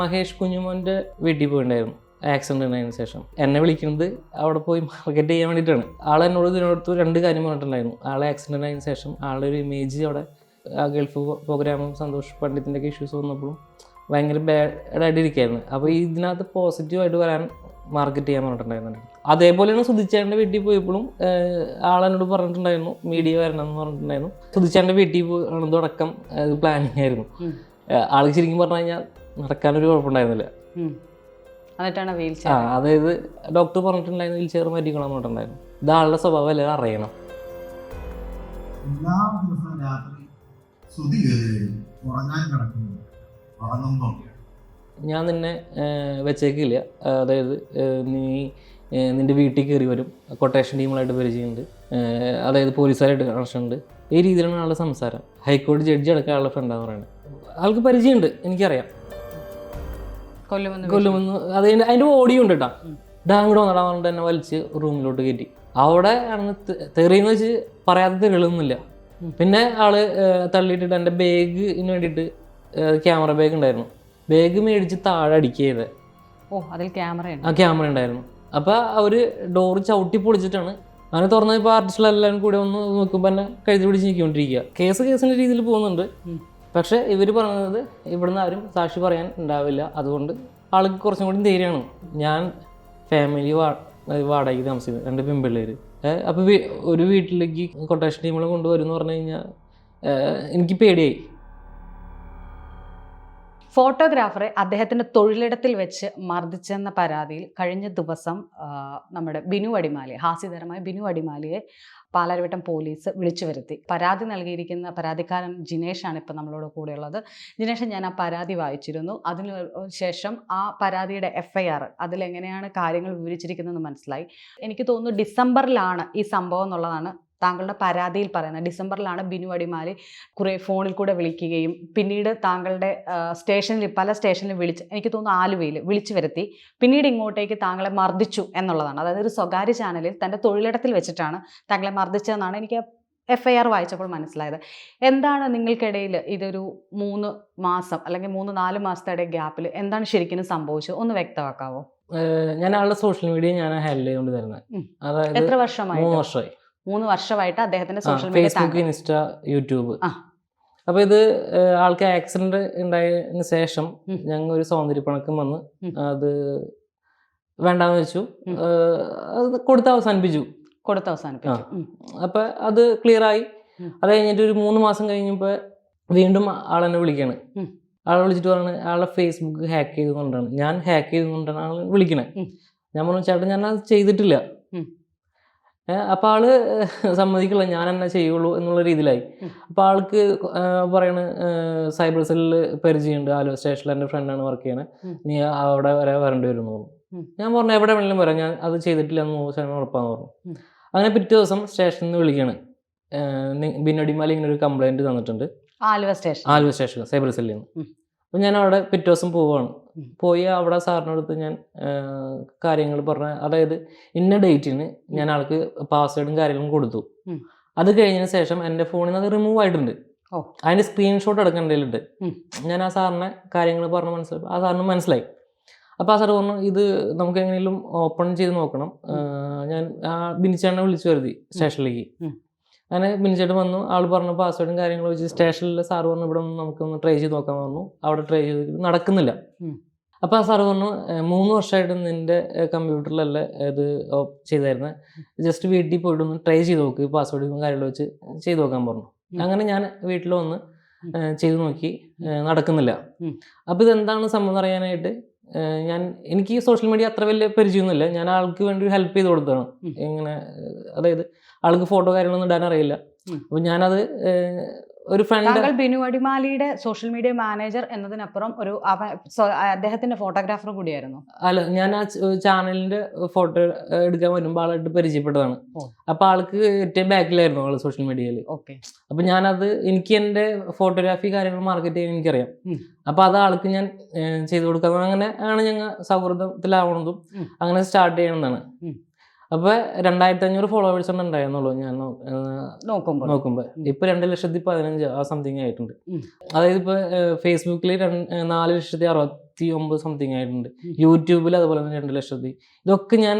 മഹേഷ് കുഞ്ഞുമോന്റെ വീട്ടിൽ പോയിണ്ടായിരുന്നു. ആക്സിഡന്റ് ഉണ്ടായതിനു ശേഷം. എന്നെ വിളിക്കുന്നത് അവിടെ പോയി മാർക്കറ്റ് ചെയ്യാൻ വേണ്ടിയിട്ടാണ്. ആൾ എന്നോട് ഇതിനോടത്ത് രണ്ട് കാര്യം പറഞ്ഞിട്ടുണ്ടായിരുന്നു. ആളെ ആക്സിഡന്റ് ആയതിനു ശേഷം ആളുടെ ഒരു ഇമേജ് അവിടെ ആ ഗൾഫ് പ്രോഗ്രാമും സന്തോഷ് പണ്ഡിത്തിന്റെ ഒക്കെ ഇഷ്യൂസ് വന്നപ്പോഴും ഭയങ്കര ബാഡായിട്ട് ഇരിക്കുകയായിരുന്നു അപ്പോൾ ഇതിനകത്ത് പോസിറ്റീവായിട്ട് വരാൻ മാർക്കറ്റ് ചെയ്യാൻ പറഞ്ഞിട്ടുണ്ടായിരുന്നു. അതേപോലെയാണ് സുധിച്ചേന്റെ വീട്ടിൽ പോയപ്പോഴും ആൾ ആളെന്നോട് പറഞ്ഞിട്ടുണ്ടായിരുന്നു മീഡിയ വരണം എന്ന് പറഞ്ഞിട്ടുണ്ടായിരുന്നു സുധിച്ചേന്റെ വീട്ടിൽ പോകണതടക്കം തുടക്കം പ്ലാനിങ് ആയിരുന്നു. ആൾക്ക് ശരിക്കും പറഞ്ഞു കഴിഞ്ഞാൽ നടക്കാനൊരു കുഴപ്പമുണ്ടായിരുന്നില്ല. എന്നിട്ടാണ് വീൽ ആ അതായത് ഡോക്ടർ പറഞ്ഞിട്ടുണ്ടായിരുന്നു വീൽ ചെയർ മാറ്റിക്കണം പറഞ്ഞിട്ടുണ്ടായിരുന്നു. ഇത് ആളുടെ സ്വഭാവം എല്ലാവരും അറിയണം. എല്ലാ ദിവസവും രാത്രി ശ്രുതി ഉറങ്ങാൻ കിടക്കുന്നു. ഞാൻ നിന്നെ വെച്ചേക്കില്ല. അതായത് നീ നിന്റെ വീട്ടിൽ കയറി വരും. കൊട്ടേഷൻ ടീമുകളായിട്ട് പരിചയമുണ്ട്. അതായത് പോലീസുകാരായിട്ട് കണക്ഷൻ ഉണ്ട് ഈ രീതിയിലാണ് ആളുടെ സംസാരം. ഹൈക്കോടതി ജഡ്ജി അടക്കം ആളുടെ ഫ്രണ്ടാന്ന് പറയുന്നത്. ആൾക്ക് പരിചയമുണ്ട് എനിക്കറിയാം. കൊല്ലുമെന്ന് അത് അതിന്റെ ഓടിയും ഓഡിയോ ഉണ്ട് കേട്ടോ ഡാ അങ്ങോട്ട് വന്നടാ പറഞ്ഞിട്ട് എന്നെ വലിച്ച് റൂമിലോട്ട് കയറ്റി അവിടെ ആണെന്ന് തെറിയെന്ന് വെച്ച് പറയാതെ തെളിയൊന്നുമില്ല പിന്നെ ആൾ തള്ളിയിട്ടിട്ട് എന്റെ ബാഗിന് വേണ്ടിയിട്ട് ക്യാമറ ബാഗ് ഉണ്ടായിരുന്നു. ബാഗ് മേടിച്ച് താഴെ അടിക്കുക ചെയ്തത് ഓ അതിൽ ക്യാമറ ആ ക്യാമറ ഉണ്ടായിരുന്നു. അപ്പോൾ അവർ ഡോർ ചവിട്ടി പൊളിച്ചിട്ടാണ്. അങ്ങനെ തുറന്നപ്പോൾ ആർട്ടിസ്റ്റുകളെല്ലാവരും കൂടെ ഒന്ന് നോക്കുമ്പോൾ തന്നെ കഴുതി പിടിച്ച് നിൽക്കൊണ്ടിരിക്കുക കേസ് കേസിന്റെ രീതിയിൽ പോകുന്നുണ്ട്. പക്ഷേ ഇവർ പറയുന്നത് ഇവിടുന്ന് ആരും സാക്ഷി പറയാൻ ഉണ്ടാവില്ല. അതുകൊണ്ട് ആൾക്ക് കുറച്ചും കൂടി ധൈര്യമാണ്. ഞാൻ ഫാമിലി വാ വാടകയ്ക്ക് താമസിക്കുന്നത് രണ്ട് പെൺപിള്ളേർ അപ്പോൾ ഒരു വീട്ടിലേക്ക് കൊട്ടേഷൻ ടീമുകൾ കൊണ്ടുവരും പറഞ്ഞു കഴിഞ്ഞാൽ എനിക്ക് പേടിയായി. ഫോട്ടോഗ്രാഫറെ അദ്ദേഹത്തിന്റെ തൊഴിലിടത്തിൽ വെച്ച് മർദ്ദിച്ചെന്ന പരാതിയിൽ കഴിഞ്ഞ ദിവസം നമ്മുടെ ബിനു അടിമാലി ഹാസ്യതരമായ ബിനു അടിമാലിയെ പാലാരിവട്ടം പോലീസ് വിളിച്ചു വരുത്തി. പരാതി നൽകിയിരിക്കുന്ന പരാതിക്കാരൻ ജിനേഷാണ് ഇപ്പോൾ നമ്മളോട് കൂടെയുള്ളത്. ജിനേഷ് ഞാൻ ആ പരാതി വായിച്ചിരുന്നു. അതിന് ശേഷം ആ പരാതിയുടെ എഫ് ഐ ആർ അതിലെങ്ങനെയാണ് കാര്യങ്ങൾ വിവരിച്ചിരിക്കുന്നതെന്ന് മനസ്സിലായി. എനിക്ക് തോന്നുന്നു ഡിസംബറിലാണ് ഈ സംഭവം എന്നുള്ളതാണ് താങ്കളുടെ പരാതിയിൽ പറയുന്നത്. ഡിസംബറിലാണ് ബിനു അടിമാലി കുറേ ഫോണിൽ കൂടെ വിളിക്കുകയും പിന്നീട് താങ്കളുടെ സ്റ്റേഷനിൽ പല സ്റ്റേഷനിൽ വിളിച്ച് എനിക്ക് തോന്നുന്നു ആലുവയിൽ വിളിച്ചു വരുത്തി. പിന്നീട് ഇങ്ങോട്ടേക്ക് താങ്കളെ മർദ്ദിച്ചു എന്നുള്ളതാണ്. അതായത് ഒരു സ്വകാര്യ ചാനലിൽ തന്റെ തൊഴിലിടത്തിൽ വെച്ചിട്ടാണ് താങ്കളെ മർദ്ദിച്ചതെന്നാണ് എനിക്ക് എഫ് ഐ ആർ വായിച്ചപ്പോൾ മനസ്സിലായത്. എന്താണ് നിങ്ങൾക്കിടയിൽ ഇതൊരു മൂന്ന് മാസം അല്ലെങ്കിൽ മൂന്ന് നാല് മാസത്തെ ഇടയിൽ ഗ്യാപ്പിൽ എന്താണ് ശരിക്കും സംഭവിച്ചത്? ഒന്ന് വ്യക്തമാക്കാവോ? ഞാൻ ആളുടെ സോഷ്യൽ മീഡിയ ഞാൻ ഹാൻഡിൽ ചെയ്തുകൊണ്ട് തരുന്നത് അതായത് എത്ര വർഷമായി? മൂന്ന് വർഷമായി. മൂന്ന് വർഷമായിട്ട് അദ്ദേഹത്തിന്റെ social media Facebook insta YouTube. അപ്പൊ ഇത് ആൾക്ക് ആക്സിഡന്റ് ഉണ്ടായതിനു ശേഷം. ഞങ്ങൾ ഒരു സൗന്ദര്യപ്പണക്കം വന്ന് അത് വേണ്ടാന്ന് വെച്ചു. അത് കൊടുത്ത് അവസാനിപ്പിച്ചു. കൊടുത്ത് അവസാനിപ്പിച്ചു. അപ്പൊ അത് ക്ലിയർ ആയി. അത് കഴിഞ്ഞിട്ട് ഒരു മൂന്ന് മാസം കഴിഞ്ഞപ്പോ വീണ്ടും ആളെന്നെ വിളിക്കാണ്. ആളെ വിളിച്ചിട്ട് പറഞ്ഞു ആളെ ഫേസ്ബുക്ക് ഹാക്ക് ചെയ്തുകൊണ്ടാണ്. ഞാൻ ഹാക്ക് ചെയ്തുകൊണ്ടാണ് ആൾ വിളിക്കണേ. ഞാൻ പറഞ്ഞു ചേട്ടൻ ഞാൻ അത് ചെയ്തിട്ടില്ല. ഏഹ് ആൾ സമ്മതിക്കില്ല ഞാൻ എന്നെ ചെയ്യുള്ളൂ എന്നുള്ള രീതിയിലായി. അപ്പോൾ ആൾക്ക് പറയണ സൈബർ സെല്ലിൽ പരിചയമുണ്ട്. ആലോ സ്റ്റേഷനിൽ എന്റെ ഫ്രണ്ടാണ് വർക്ക് ചെയ്യണത് നീ അവിടെ വരെ വരേണ്ടി വരും തോന്നുന്നു ഞാൻ പറഞ്ഞു എവിടെ വേണമെങ്കിലും വരാം. ഞാൻ അത് ചെയ്തിട്ടില്ല എന്ന് നൂറ് ശതമാനം ഉറപ്പാന്ന് പറഞ്ഞു. അങ്ങനെ പിറ്റേ ദിവസം സ്റ്റേഷനിൽ നിന്ന് വിളിക്കുകയാണ് ബിന്നടിമാലി ഇങ്ങനെ ഒരു കംപ്ലൈന്റ് തന്നിട്ടുണ്ട്. Aluva station Aluva station cyber സെല്ലിൽ നിന്ന്. അപ്പം ഞാൻ അവിടെ പിറ്റേ ദിവസം പോവുകയാണ് ഉം. പോയി അവിടെ സാറിനടുത്ത് ഞാൻ കാര്യങ്ങൾ പറഞ്ഞ അതായത് ഇന്ന ഡേറ്റിന് ഞാൻ ആൾക്ക് പാസ്വേഡും കാര്യങ്ങളും കൊടുത്തു. അത് കഴിഞ്ഞതിന് ശേഷം എന്റെ ഫോണിൽ നിന്ന് അത് റിമൂവ് ആയിട്ടുണ്ട്. അതിന്റെ സ്ക്രീൻഷോട്ട് എടുക്കേണ്ടതിലുണ്ട് ഞാൻ ആ സാറിനെ കാര്യങ്ങൾ പറഞ്ഞ് മനസ്സിലായി ആ സാറിന് മനസ്സിലായി. അപ്പോൾ ആ സാർ പറഞ്ഞു ഇത് നമുക്ക് എങ്ങനെയും ഓപ്പൺ ചെയ്ത് നോക്കണം. ഞാൻ ആ ബിനിച്ചേട്ടനെ വിളിച്ചു വരുത്തി സ്റ്റേഷനിലേക്ക്. അങ്ങനെ ബിനിച്ചേട്ടൻ വന്നു. ആൾ പറഞ്ഞ പാസ്വേഡും കാര്യങ്ങളും വെച്ച് സ്റ്റേഷനിൽ സാറ് പറഞ്ഞു ഇവിടെ ഒന്ന് നമുക്കൊന്ന് ട്രൈ ചെയ്ത് നോക്കാൻ പറഞ്ഞു. അവിടെ ട്രൈ ചെയ്ത് നടക്കുന്നില്ല. അപ്പം അപ്പോൾ ആ സാറ് പറഞ്ഞു മൂന്ന് വർഷമായിട്ട് നിന്റെ കമ്പ്യൂട്ടറിലല്ല ഇത് ഓഫ് ചെയ്തായിരുന്നത് ജസ്റ്റ് വീട്ടിൽ പോയിട്ട് ഒന്ന് ട്രൈ ചെയ്ത് നോക്ക് പാസ്വേഡും കാര്യങ്ങളും വെച്ച് ചെയ്ത് നോക്കാൻ പറഞ്ഞു. അങ്ങനെ ഞാൻ വീട്ടിൽ വന്ന്. ചെയ്ത് നോക്കി നടക്കുന്നില്ല. അപ്പം അപ്പോൾ ഇതെന്താണ് സംഭവം അറിയാനായിട്ട് ഞാൻ എനിക്ക് ഈ സോഷ്യൽ മീഡിയ അത്ര വലിയ പരിചയമൊന്നുമില്ല ഞാൻ ആൾക്ക് വേണ്ടി ഒരു ഹെൽപ്പ് ചെയ്ത് കൊടുത്തതാണ്. ഇങ്ങനെ അതായത് ആൾക്ക് ഫോട്ടോ കാര്യങ്ങളൊന്നും ഇടാൻ അറിയില്ല അപ്പം അപ്പോൾ ഞാനത് ഒരു ഫ്രണ്ട് താങ്കൾ ബിനു അടിമാലിയുടെ സോഷ്യൽ മീഡിയ മാനേജർ എന്നതിനപ്പുറം ഒരു അദ്ദേഹത്തിന്റെ ഫോട്ടോഗ്രാഫർ കൂടിയായിരുന്നു. അല്ല ഞാൻ ആ ചാനലിന്റെ ഫോട്ടോ എടുക്കാൻ വരുമ്പോൾ ആളായിട്ട് പരിചയപ്പെട്ടതാണ്. അപ്പൊ ആൾക്ക് ഏറ്റവും ബാക്കിലായിരുന്നു ആൾ സോഷ്യൽ മീഡിയയിൽ ഓക്കെ. അപ്പൊ ഞാനത് എനിക്ക് എന്റെ ഫോട്ടോഗ്രാഫി കാര്യങ്ങൾ മാർക്കറ്റ് ചെയ്യാൻ എനിക്കറിയാം. അപ്പൊ അത് ആൾക്ക് ഞാൻ ചെയ്തു കൊടുക്കുന്നത് അങ്ങനെ ആണ് ഞങ്ങൾ സൗഹൃദത്തിലാവണതും അങ്ങനെ സ്റ്റാർട്ട് ചെയ്യണമെന്നാണ് ഉം. അപ്പൊ രണ്ടായിരത്തി അഞ്ഞൂറ് ഫോളോവേഴ്സ് ആണ് ഉണ്ടായിരുന്നുള്ളൂ ഞാൻ നോക്കുമ്പോ നോക്കുമ്പോ നോക്കുമ്പോൾ നോക്കുമ്പോൾ. ഇപ്പൊ രണ്ട് ലക്ഷത്തി പതിനഞ്ച് ആ സംതിങ് ആയിട്ടുണ്ട് അതായത് ഇപ്പൊ ഫേസ്ബുക്കിൽ നാല് ലക്ഷത്തി അറുപത്തി ഒമ്പത് സംതിങ് ആയിട്ടുണ്ട്. യൂട്യൂബിൽ അതുപോലെ തന്നെ രണ്ട് ലക്ഷത്തി ഇതൊക്കെ ഞാൻ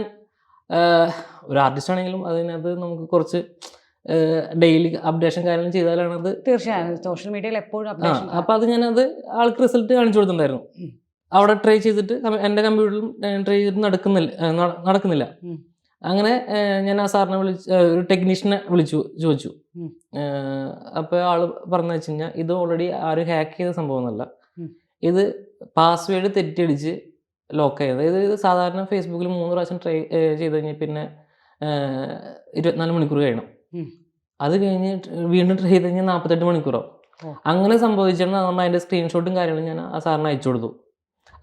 ഒരു ആർട്ടിസ്റ്റ് ആണെങ്കിലും അതിനകത്ത് നമുക്ക് കുറച്ച് ഡെയിലി അപ്ഡേഷൻ കാര്യങ്ങൾ ചെയ്താലാണ് അത് തീർച്ചയായും സോഷ്യൽ മീഡിയയിൽ എപ്പോഴും അപ്പൊ അപ്ഡേഷൻ അപ്പം അത് ഞാനത് ആൾക്ക് റിസൾട്ട് കാണിച്ചു കൊടുത്തിട്ടുണ്ടായിരുന്നു. അവിടെ ട്രൈ ചെയ്തിട്ട് എന്റെ എന്റെ കമ്പ്യൂട്ടറിലും ട്രൈ ചെയ്തിട്ട് നടക്കുന്നില്ല നടക്കുന്നില്ല. അങ്ങനെ ഞാൻ ആ സാറിനെ വിളിച്ച് ഒരു ടെക്നീഷ്യനെ വിളിച്ചു ചോദിച്ചു. അപ്പോൾ ആൾ പറഞ്ഞു വെച്ച് കഴിഞ്ഞാൽ ഇത് ഓൾറെഡി ആരും ഹാക്ക് ചെയ്ത സംഭവം എന്നല്ല ഇത് പാസ്വേഡ് തെറ്റിയടിച്ച് ലോക്ക് ചെയ്തത് അതായത് ഇത് സാധാരണ ഫേസ്ബുക്കിൽ മൂന്ന് പ്രാവശ്യം ട്രൈ ചെയ്ത് കഴിഞ്ഞാൽ പിന്നെ ഇരുപത്തിനാല് മണിക്കൂർ കഴിയണം. അത് കഴിഞ്ഞ് വീണ്ടും ട്രൈ ചെയ്ത് കഴിഞ്ഞാൽ നാൽപ്പത്തെട്ട് മണിക്കൂറാവും. അങ്ങനെ സംഭവിച്ചാണ്. നമ്മൾ അതിന്റെ സ്ക്രീൻഷോട്ടും കാര്യങ്ങളും ഞാൻ ആ സാറിന് അയച്ചു കൊടുത്തു.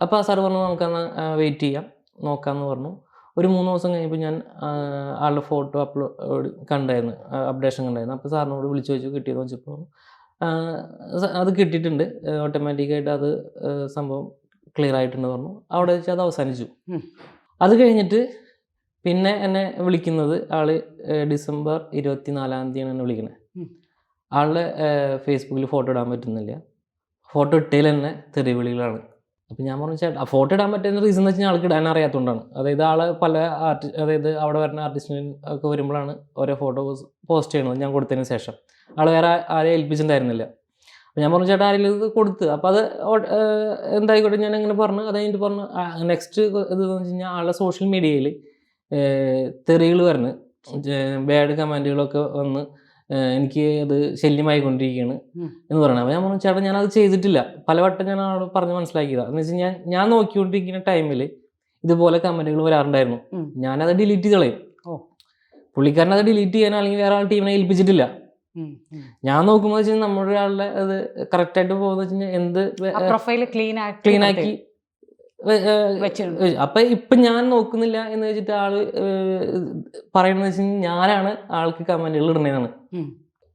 അപ്പോൾ ആ സാർ പറഞ്ഞു നമുക്കന്ന് വെയിറ്റ് ചെയ്യാം. നോക്കാമെന്ന് പറഞ്ഞു. ഒരു മൂന്ന് ദിവസം കഴിഞ്ഞപ്പോൾ ഞാൻ ആളുടെ ഫോട്ടോ അപ്ലോഡ് കണ്ടായിരുന്നു അപ്ഡേഷൻ കണ്ടായിരുന്നു. അപ്പോൾ സാറിനോട് വിളിച്ചു ചോദിച്ചു കിട്ടിയെന്ന് വെച്ചപ്പോൾ അത് കിട്ടിയിട്ടുണ്ട്. ഓട്ടോമാറ്റിക്കായിട്ട് അത് സംഭവം ക്ലിയർ ആയിട്ടുണ്ട് പറഞ്ഞു. അവിടെ വെച്ച് അത് അവസാനിച്ചു. അത് കഴിഞ്ഞിട്ട് പിന്നെ എന്നെ വിളിക്കുന്നത് ആൾ ഡിസംബർ ഇരുപത്തി നാലാം തീയതിയാണ് എന്നെ വിളിക്കുന്നത്. ആളുടെ ഫേസ്ബുക്കിൽ ഫോട്ടോ ഇടാൻ പറ്റുന്നില്ല. ഫോട്ടോ ഇട്ടതിൽ തന്നെ തെറിവിളികളാണ്. അപ്പം ഞാൻ പറഞ്ഞു ചേട്ടാ ഫോട്ടോ ഇടാൻ പറ്റുന്ന റീസൺ എന്ന് വെച്ചാൽ ആൾക്ക് ഇടാൻ അറിയാത്തതുകൊണ്ടാണ് അതായത് ആൾ പല ആർട്ടി അതായത് അവിടെ വരുന്ന ആർട്ടിസ്റ്റിന് ഒക്കെ വരുമ്പോഴാണ് ഓരോ ഫോട്ടോ പോസ്റ്റ് ചെയ്യണത് ഞാൻ കൊടുത്തതിന് ശേഷം. ആൾ വേറെ ആരെയും ആരെ ഏൽപ്പിച്ചിട്ടുണ്ടായിരുന്നില്ല. അപ്പം ഞാൻ പറഞ്ഞു ചേട്ടാ ആരെങ്കിലും ഇത് കൊടുത്ത്. അപ്പോൾ അത് എന്തായിക്കോട്ടെ ഞാൻ അങ്ങനെ പറഞ്ഞു. അത് കഴിഞ്ഞിട്ട് പറഞ്ഞു നെക്സ്റ്റ് ഇത് വെച്ച് കഴിഞ്ഞാൽ ആളുടെ സോഷ്യൽ മീഡിയയിൽ തെറികൾ വരുന്നു ബാഡ് കമന്റുകളൊക്കെ വന്ന് എനിക്ക് അത് ശല്യമായി കൊണ്ടിരിക്കുകയാണ് എന്ന് പറയണത് അപ്പോൾ ഞാൻ പറഞ്ഞു ചേട്ടാ ഞാനത് ചെയ്തിട്ടില്ല. പലവട്ടം ഞാൻ അവിടെ പറഞ്ഞ് മനസ്സിലാക്കിയതാണ് എന്ന് വെച്ചാൽ ഞാൻ ഞാൻ നോക്കിക്കൊണ്ടിരിക്കുന്ന ടൈമിൽ ഇതുപോലെ കമന്റുകൾ വരാറുണ്ടായിരുന്നു. ഞാനത് ഡിലീറ്റ് ചെയ്ത് കളയും. ഓ. പുള്ളിക്കാരൻ അത് ഡിലീറ്റ് ചെയ്യാനോ അല്ലെങ്കിൽ വേറെ ആൾ ടീമിനെ ഏൽപ്പിച്ചിട്ടില്ല. ഞാൻ നോക്കുമ്പോൾ വെച്ചാൽ നമ്മുടെ ഒരാളുടെ അത് കറക്റ്റായിട്ട് പോകുന്ന വെച്ചാൽ എന്ത് പ്രൊഫൈൽ ക്ലീൻ ക്ലീൻ ആക്കി അപ്പൊ ഇപ്പൊ ഞാൻ നോക്കുന്നില്ല എന്ന് വെച്ചിട്ട് ആൾ പറയുന്നത് വെച്ച് ഞാനാണ് ആൾക്ക് കമന്റുകൾ ഇടുന്നതാണ്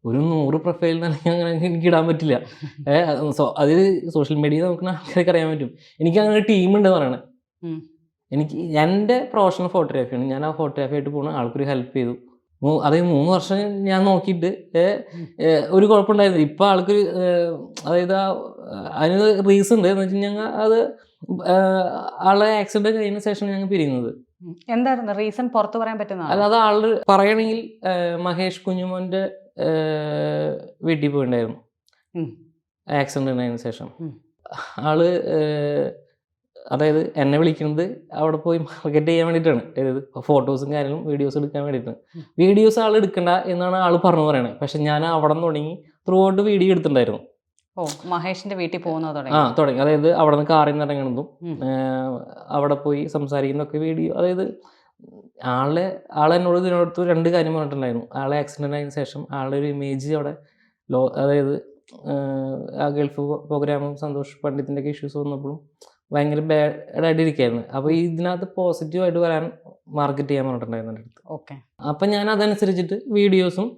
ഒരു നൂറ് പ്രൊഫൈൽ അങ്ങനെ എനിക്ക് ഇടാൻ പറ്റില്ല. അത് സോഷ്യൽ മീഡിയ നോക്കുന്ന ആൾക്കാർക്ക് അറിയാൻ പറ്റും. എനിക്ക് അങ്ങനെ ഒരു ടീം ഉണ്ട് പറയണേ. എനിക്ക് എന്റെ പ്രൊഫഷണൽ ഫോട്ടോഗ്രാഫിയാണ് ഞാൻ ആ ഫോട്ടോഗ്രാഫി ആയിട്ട് പോണ ആൾക്കൊരു ഹെൽപ്പ് ചെയ്തു. അതായത് മൂന്ന് വർഷം ഞാൻ നോക്കിയിട്ട് ഒരു കുഴപ്പമുണ്ടായിരുന്നില്ല. ഇപ്പം ആൾക്കൊരു അതായത് അതിന് റീസൺ ഉണ്ട് എന്ന് വെച്ച് കഴിഞ്ഞാൽ അത് ആളെ ആക്സിഡന്റ് കഴിഞ്ഞ ശേഷം ഞങ്ങൾ പിരിയുന്നത്. എന്തായിരുന്നു റീസൺ പുറത്തു പറയാൻ പറ്റുന്ന അല്ലാതെ ആൾ പറയണെങ്കിൽ മഹേഷ് കുഞ്ഞുമോന്റെ വീട്ടിൽ പോയിണ്ടായിരുന്നു. ആക്സിഡന്റ് ഉണ്ടായതിനു ശേഷം ആൾ അതായത് എന്നെ വിളിക്കുന്നത് അവിടെ പോയി മാർക്കറ്റ് ചെയ്യാൻ വേണ്ടിയിട്ടാണ് അതായത് ഫോട്ടോസും കാര്യങ്ങളും വീഡിയോസ് എടുക്കാൻ വേണ്ടിയിട്ടാണ് വീഡിയോസ് ആൾ എടുക്കണ്ട എന്നാണ് ആൾ പറഞ്ഞു പറയണത് പക്ഷെ ഞാൻ അവിടെ നിന്ന് തുടങ്ങി ത്രൂ ഔട്ട് വീഡിയോ എടുത്തിട്ടുണ്ടായിരുന്നു. ഓ മഹേഷിന്റെ വീട്ടിൽ പോകുന്നത് ആ തുടങ്ങി. അതായത് അവിടെ നിന്ന് കാറിൽ നിന്ന് ഇറങ്ങുന്നതും അവിടെ പോയി സംസാരിക്കുന്നതൊക്കെ വീഡിയോ. അതായത് ആളെ ആൾ എന്നോട് ഇതിനോടത്ത് രണ്ട് കാര്യം പറഞ്ഞിട്ടുണ്ടായിരുന്നു. ആളെ ആക്സിഡന്റ് ആയതിനു ശേഷം ആളുടെ ഒരു ഇമേജ് അവിടെ ലോ അതായത് ആ ഗൾഫ് പ്രോഗ്രാമും സന്തോഷ് പണ്ഡിത്തിന്റെ ഒക്കെ ഇഷ്യൂസ് വന്നപ്പോഴും ഭയങ്കര ബാഡായിട്ട് ഇരിക്കുകയായിരുന്നു അപ്പോൾ ഇതിനകത്ത് പോസിറ്റീവായിട്ട് വരാൻ മാർക്കറ്റ് ചെയ്യാൻ പറഞ്ഞിട്ടുണ്ടായിരുന്നു എന്റെ അടുത്ത്. ഓക്കെ അപ്പം ഞാൻ അതനുസരിച്ചിട്ട് വീഡിയോസും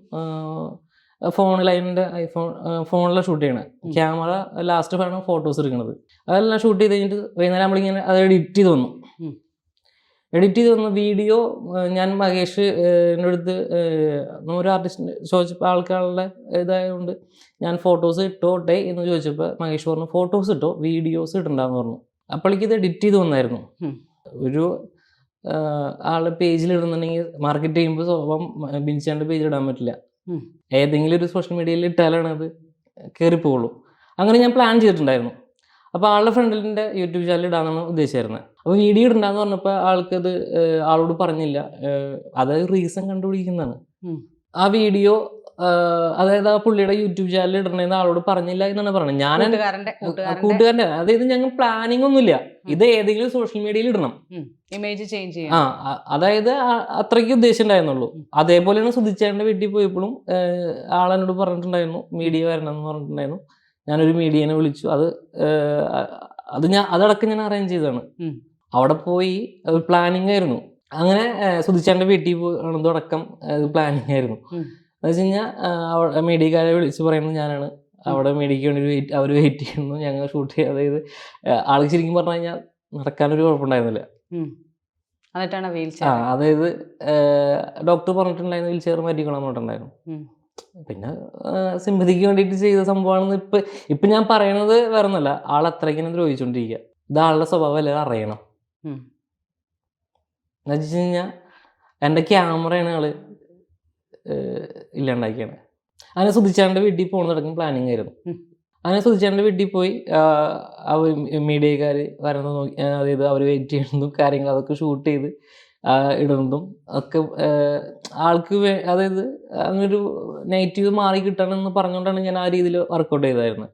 ഫോണിൽ അതിന്റെ ഐഫോൺ ഫോണിലെ ഷൂട്ട് ചെയ്യണത് ക്യാമറ ലാസ്റ്റ് ആണ് ഫോട്ടോസ് എടുക്കുന്നത് അതെല്ലാം ഷൂട്ട് ചെയ്ത് കഴിഞ്ഞിട്ട് വൈകുന്നേരം നമ്മളിങ്ങനെ അത് എഡിറ്റ് ചെയ്ത് വന്നു. എഡിറ്റ് ചെയ്ത് വന്ന വീഡിയോ ഞാൻ മഹേഷ് എന്റെ അടുത്ത് ഒരു ആർട്ടിസ്റ്റിന് ചോദിച്ചപ്പോൾ ആൾക്കാരുടെ ഇതായതുകൊണ്ട് ഞാൻ ഫോട്ടോസ് ഇട്ടോട്ടെ എന്ന് ചോദിച്ചപ്പോൾ മഹേഷ് പറഞ്ഞു ഫോട്ടോസ് ഇട്ടോ വീഡിയോസ് ഇടണ്ടെന്ന് പറഞ്ഞു. അപ്പോഴേക്ക് ഇത് എഡിറ്റ് ചെയ്ത് വന്നായിരുന്നു. ഒരു ആളുടെ പേജിൽ ഇടുന്നുണ്ടെങ്കിൽ മാർക്കറ്റ് ചെയ്യുമ്പോൾ സ്വഭാവം ബിൻസിയാണ്ട് പേജിൽ ഇടാൻ പറ്റില്ല. ഏതെങ്കിലും ഒരു സോഷ്യൽ മീഡിയയിൽ ഇട്ടാലാണ് അത് കയറിപ്പോവുള്ളൂ അങ്ങനെ ഞാൻ പ്ലാൻ ചെയ്തിട്ടുണ്ടായിരുന്നു. അപ്പോൾ ആളുടെ ഫ്രണ്ടിന്റെ യൂട്യൂബ് ചാനൽ ഇടാന്നാണ് ഉദ്ദേശിച്ചിരുന്നത് അപ്പോൾ വീഡിയോ ഇടണ്ടെന്ന് പറഞ്ഞപ്പോൾ ആൾക്കത് ആളോട് പറഞ്ഞില്ല. അത് റീസൺ കണ്ടുപിടിക്കുന്നതാണ്. ആ വീഡിയോ അതായത് ആ പുള്ളിയുടെ യൂട്യൂബ് ചാനൽ ഇടണേന്ന് ആളോട് പറഞ്ഞില്ല എന്നാണ് പറയുന്നത് ഞാൻ കൂട്ടുകാരന്റെ അതായത് ഞങ്ങൾ പ്ലാനിങ് ഒന്നുമില്ല. ഇത് ഏതെങ്കിലും സോഷ്യൽ മീഡിയയിൽ ഇടണം. ഇമേജ് ചേഞ്ച് ആ അതായത് അത്രയ്ക്ക് ഉദ്ദേശം ഉണ്ടായിരുന്നുള്ളൂ. അതേപോലെയാണ് സുധിച്ചേട്ടന്റെ വീട്ടിൽ പോയപ്പോഴും ആളെന്നോട് പറഞ്ഞിട്ടുണ്ടായിരുന്നു മീഡിയ വരണം എന്ന് പറഞ്ഞിട്ടുണ്ടായിരുന്നു. ഞാനൊരു മീഡിയനെ വിളിച്ചു. അത് അത് ഞാൻ അതടക്കം ഞാൻ അറേഞ്ച് ചെയ്തതാണ്. അവിടെ പോയി പ്ലാനിങ് ആയിരുന്നു. അങ്ങനെ സുധിച്ചേട്ടന്റെ വീട്ടിൽ പോകണതടക്കം പ്ലാനിങ് ആയിരുന്നു. എന്ന് വെച്ച് കഴിഞ്ഞാൽ അവിടെ മീഡിയക്കാരെ വിളിച്ച് പറയുന്നത് ഞാനാണ്. അവിടെ മീഡിയക്ക് വേണ്ടി വെയിറ്റ് അവർ വെയിറ്റ് ചെയ്യുന്നു. ഞങ്ങൾ ഷൂട്ട് ചെയ്യുക അതായത് ആൾക്ക് ശരിക്കും പറഞ്ഞു കഴിഞ്ഞാൽ നടക്കാനൊരു കുഴപ്പമുണ്ടായിരുന്നില്ല. എന്നിട്ടാണ് വീൽ ചെയർ അതായത് ഡോക്ടർ പറഞ്ഞിട്ടുണ്ടായിരുന്നു വീൽ ചെയർ മാറ്റിക്കണം പറഞ്ഞിട്ടുണ്ടായിരുന്നു. പിന്നെ സിമ്പതിക്ക് വേണ്ടിയിട്ട് ചെയ്ത സംഭവമാണെന്ന് ഇപ്പൊ ഇപ്പൊ ഞാൻ പറയണത് വേറെ ഒന്നല്ല. ആൾ അത്രയ്ക്കിനെ ദ്രോഹിച്ചുകൊണ്ടിരിക്കുക ഇത് ആളുടെ സ്വഭാവം എല്ലാവരും അറിയണം. ഉം. എന്ന് വെച്ച് കഴിഞ്ഞാൽ എന്റെ ക്യാമറയാണ് ആൾ. ഇല്ലാണ്ടാക്കിയാണ് അങ്ങനെ സുധിച്ചാണ്ട് വീട്ടിൽ പോകുന്നതടക്കം പ്ലാനിങ് ആയിരുന്നു. അങ്ങനെ സുധിച്ചാണ്ട് വീട്ടിൽ പോയി അവർ മീഡിയക്കാർ വരുന്നത് നോക്കി അതായത് അവർ വെയിറ്റ് ചെയ്യുന്നതും കാര്യങ്ങൾ അതൊക്കെ ഷൂട്ട് ചെയ്ത് ഇടുന്നതും ഒക്കെ ആൾക്ക് വേ- അതായത് അങ്ങനൊരു നെഗറ്റീവ് മാറി കിട്ടണമെന്ന് പറഞ്ഞുകൊണ്ടാണ് ഞാൻ ആ രീതിയിൽ വർക്കൗട്ട് ചെയ്തായിരുന്നത്.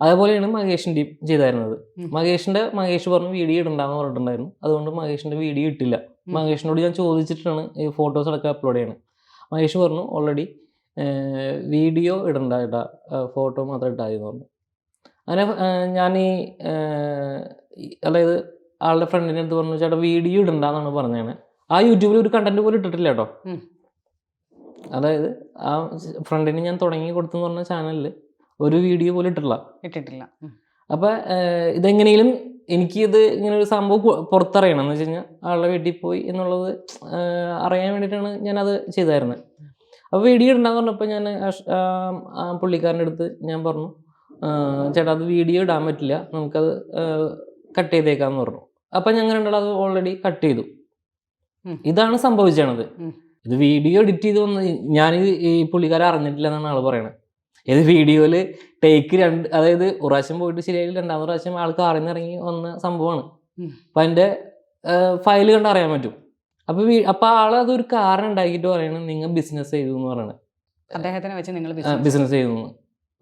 അതേപോലെയാണ് മഹേഷിന്റെ ചെയ്തായിരുന്നത് ഉം. മഹേഷിന്റെ മഹേഷ് പറഞ്ഞു വീഡിയോ ഇടണ്ടെന്ന് പറഞ്ഞിട്ടുണ്ടായിരുന്നു അതുകൊണ്ട് മഹേഷിന്റെ വീഡിയോ ഇട്ടില്ല. മഹേഷിനോട് ഞാൻ ചോദിച്ചിട്ടാണ് ഈ ഫോട്ടോസ് അടക്കം അപ്ലോഡ് ചെയ്യണത് മഹേഷ് പറഞ്ഞു ഓൾറെഡി വീഡിയോ ഇടണ്ട ഇടാ ഫോട്ടോ മാത്രം ഇട്ടാൽ മതി പറഞ്ഞു. അങ്ങനെ ഞാൻ ഈ അതായത് ആളുടെ ഫ്രണ്ടിന്റെ അടുത്ത് പറഞ്ഞു ചേട്ടാ വീഡിയോ ഇടണ്ടെന്നാണ് പറഞ്ഞത് ആ യൂട്യൂബിൽ ഒരു കണ്ടന്റ് പോലും ഇട്ടിട്ടില്ല കേട്ടോ. അതായത് ആ ഫ്രണ്ടിന് ഞാൻ തുടങ്ങി കൊടുത്തെന്ന് പറഞ്ഞ ചാനലിൽ ഒരു വീഡിയോ പോലും ഇട്ടിട്ടില്ല. ഇട്ടിട്ടില്ല. അപ്പം ഇതെങ്ങനെയും എനിക്ക് ഇത് ഇങ്ങനെ ഒരു സംഭവം പുറത്തറിയണം. എന്ന് വെച്ച് കഴിഞ്ഞാൽ ആളുടെ വീട്ടിൽ പോയി എന്നുള്ളത് അറിയാൻ വേണ്ടിയിട്ടാണ് ഞാനത് ചെയ്തായിരുന്നത് അപ്പോൾ വീഡിയോ ഇടണമെന്ന് പറഞ്ഞപ്പോൾ ഞാൻ പുള്ളിക്കാരന്റെ അടുത്ത് ഞാൻ പറഞ്ഞു ചേട്ടാ അത് വീഡിയോ ഇടാൻ പറ്റില്ല. നമുക്കത് കട്ട് ചെയ്തേക്കാന്ന് പറഞ്ഞു. അപ്പം ഞങ്ങൾ രണ്ടാളും അത് ഓൾറെഡി കട്ട് ചെയ്തു. ഇതാണ് സംഭവിച്ചത്. ഇത് വീഡിയോ എഡിറ്റ് ചെയ്ത് വന്ന് ഞാനിത് ഈ പുള്ളിക്കാരെ അറിഞ്ഞിട്ടില്ല എന്നാണ് ആൾ പറയണത് ഇത് വീഡിയോയിൽ ടേക്ക് രണ്ട് അതായത് ഒരു പ്രാവശ്യം പോയിട്ട് ശരിയായി രണ്ടാമത്തെ പ്രാവശ്യം ആൾക്ക് അറിഞ്ഞിറങ്ങി വന്ന സംഭവമാണ്. അപ്പം അതിന്റെ ഫയൽ കണ്ട് അറിയാൻ പറ്റും. അപ്പോൾ വീ അപ്പോൾ ആൾ അതൊരു കാരണം ഉണ്ടാക്കിയിട്ട് പറയണം നിങ്ങൾ ബിസിനസ് ചെയ്തു എന്ന് പറയണത് അദ്ദേഹത്തിനെ വെച്ച് നിങ്ങൾ ബിസിനസ് ചെയ്തു എന്ന്.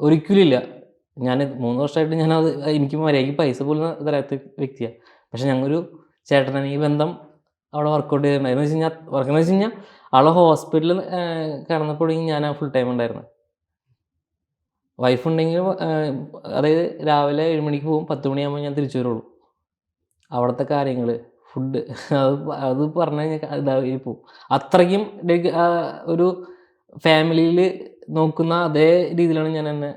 ഒരിക്കലും ഇല്ല. ഞാൻ മൂന്ന് വർഷമായിട്ട് ഞാൻ അത് എനിക്ക് മര്യാദയ്ക്ക് പൈസ പോലും തരാത്ത വ്യക്തിയാണ് പക്ഷെ ഞങ്ങളൊരു ചേട്ടനാണ് ഈ ബന്ധം അവിടെ വർക്കൗട്ട് ചെയ്തിട്ടുണ്ടായിരുന്നു. വെച്ച് കഴിഞ്ഞാൽ വർക്ക് എന്ന് വെച്ച് കഴിഞ്ഞാൽ ആളെ ഹോസ്പിറ്റലിൽ കിടന്നപ്പോഴേക്കും ഞാൻ ഫുൾ ടൈം ഉണ്ടായിരുന്നു. വൈഫ് ഉണ്ടെങ്കിൽ അതായത് രാവിലെ ഏഴ് മണിക്ക് പോകും പത്ത് മണിയാകുമ്പോൾ ഞാൻ തിരിച്ചു വരുള്ളൂ. അവിടുത്തെ കാര്യങ്ങൾ ഫുഡ് അത് അത് പറഞ്ഞു കഴിഞ്ഞാൽ ഇതായി പോവും. അത്രയ്ക്കും ഒരു ഫാമിലിയിൽ നോക്കുന്ന അതേ രീതിയിലാണ് ഞാൻ എന്നെ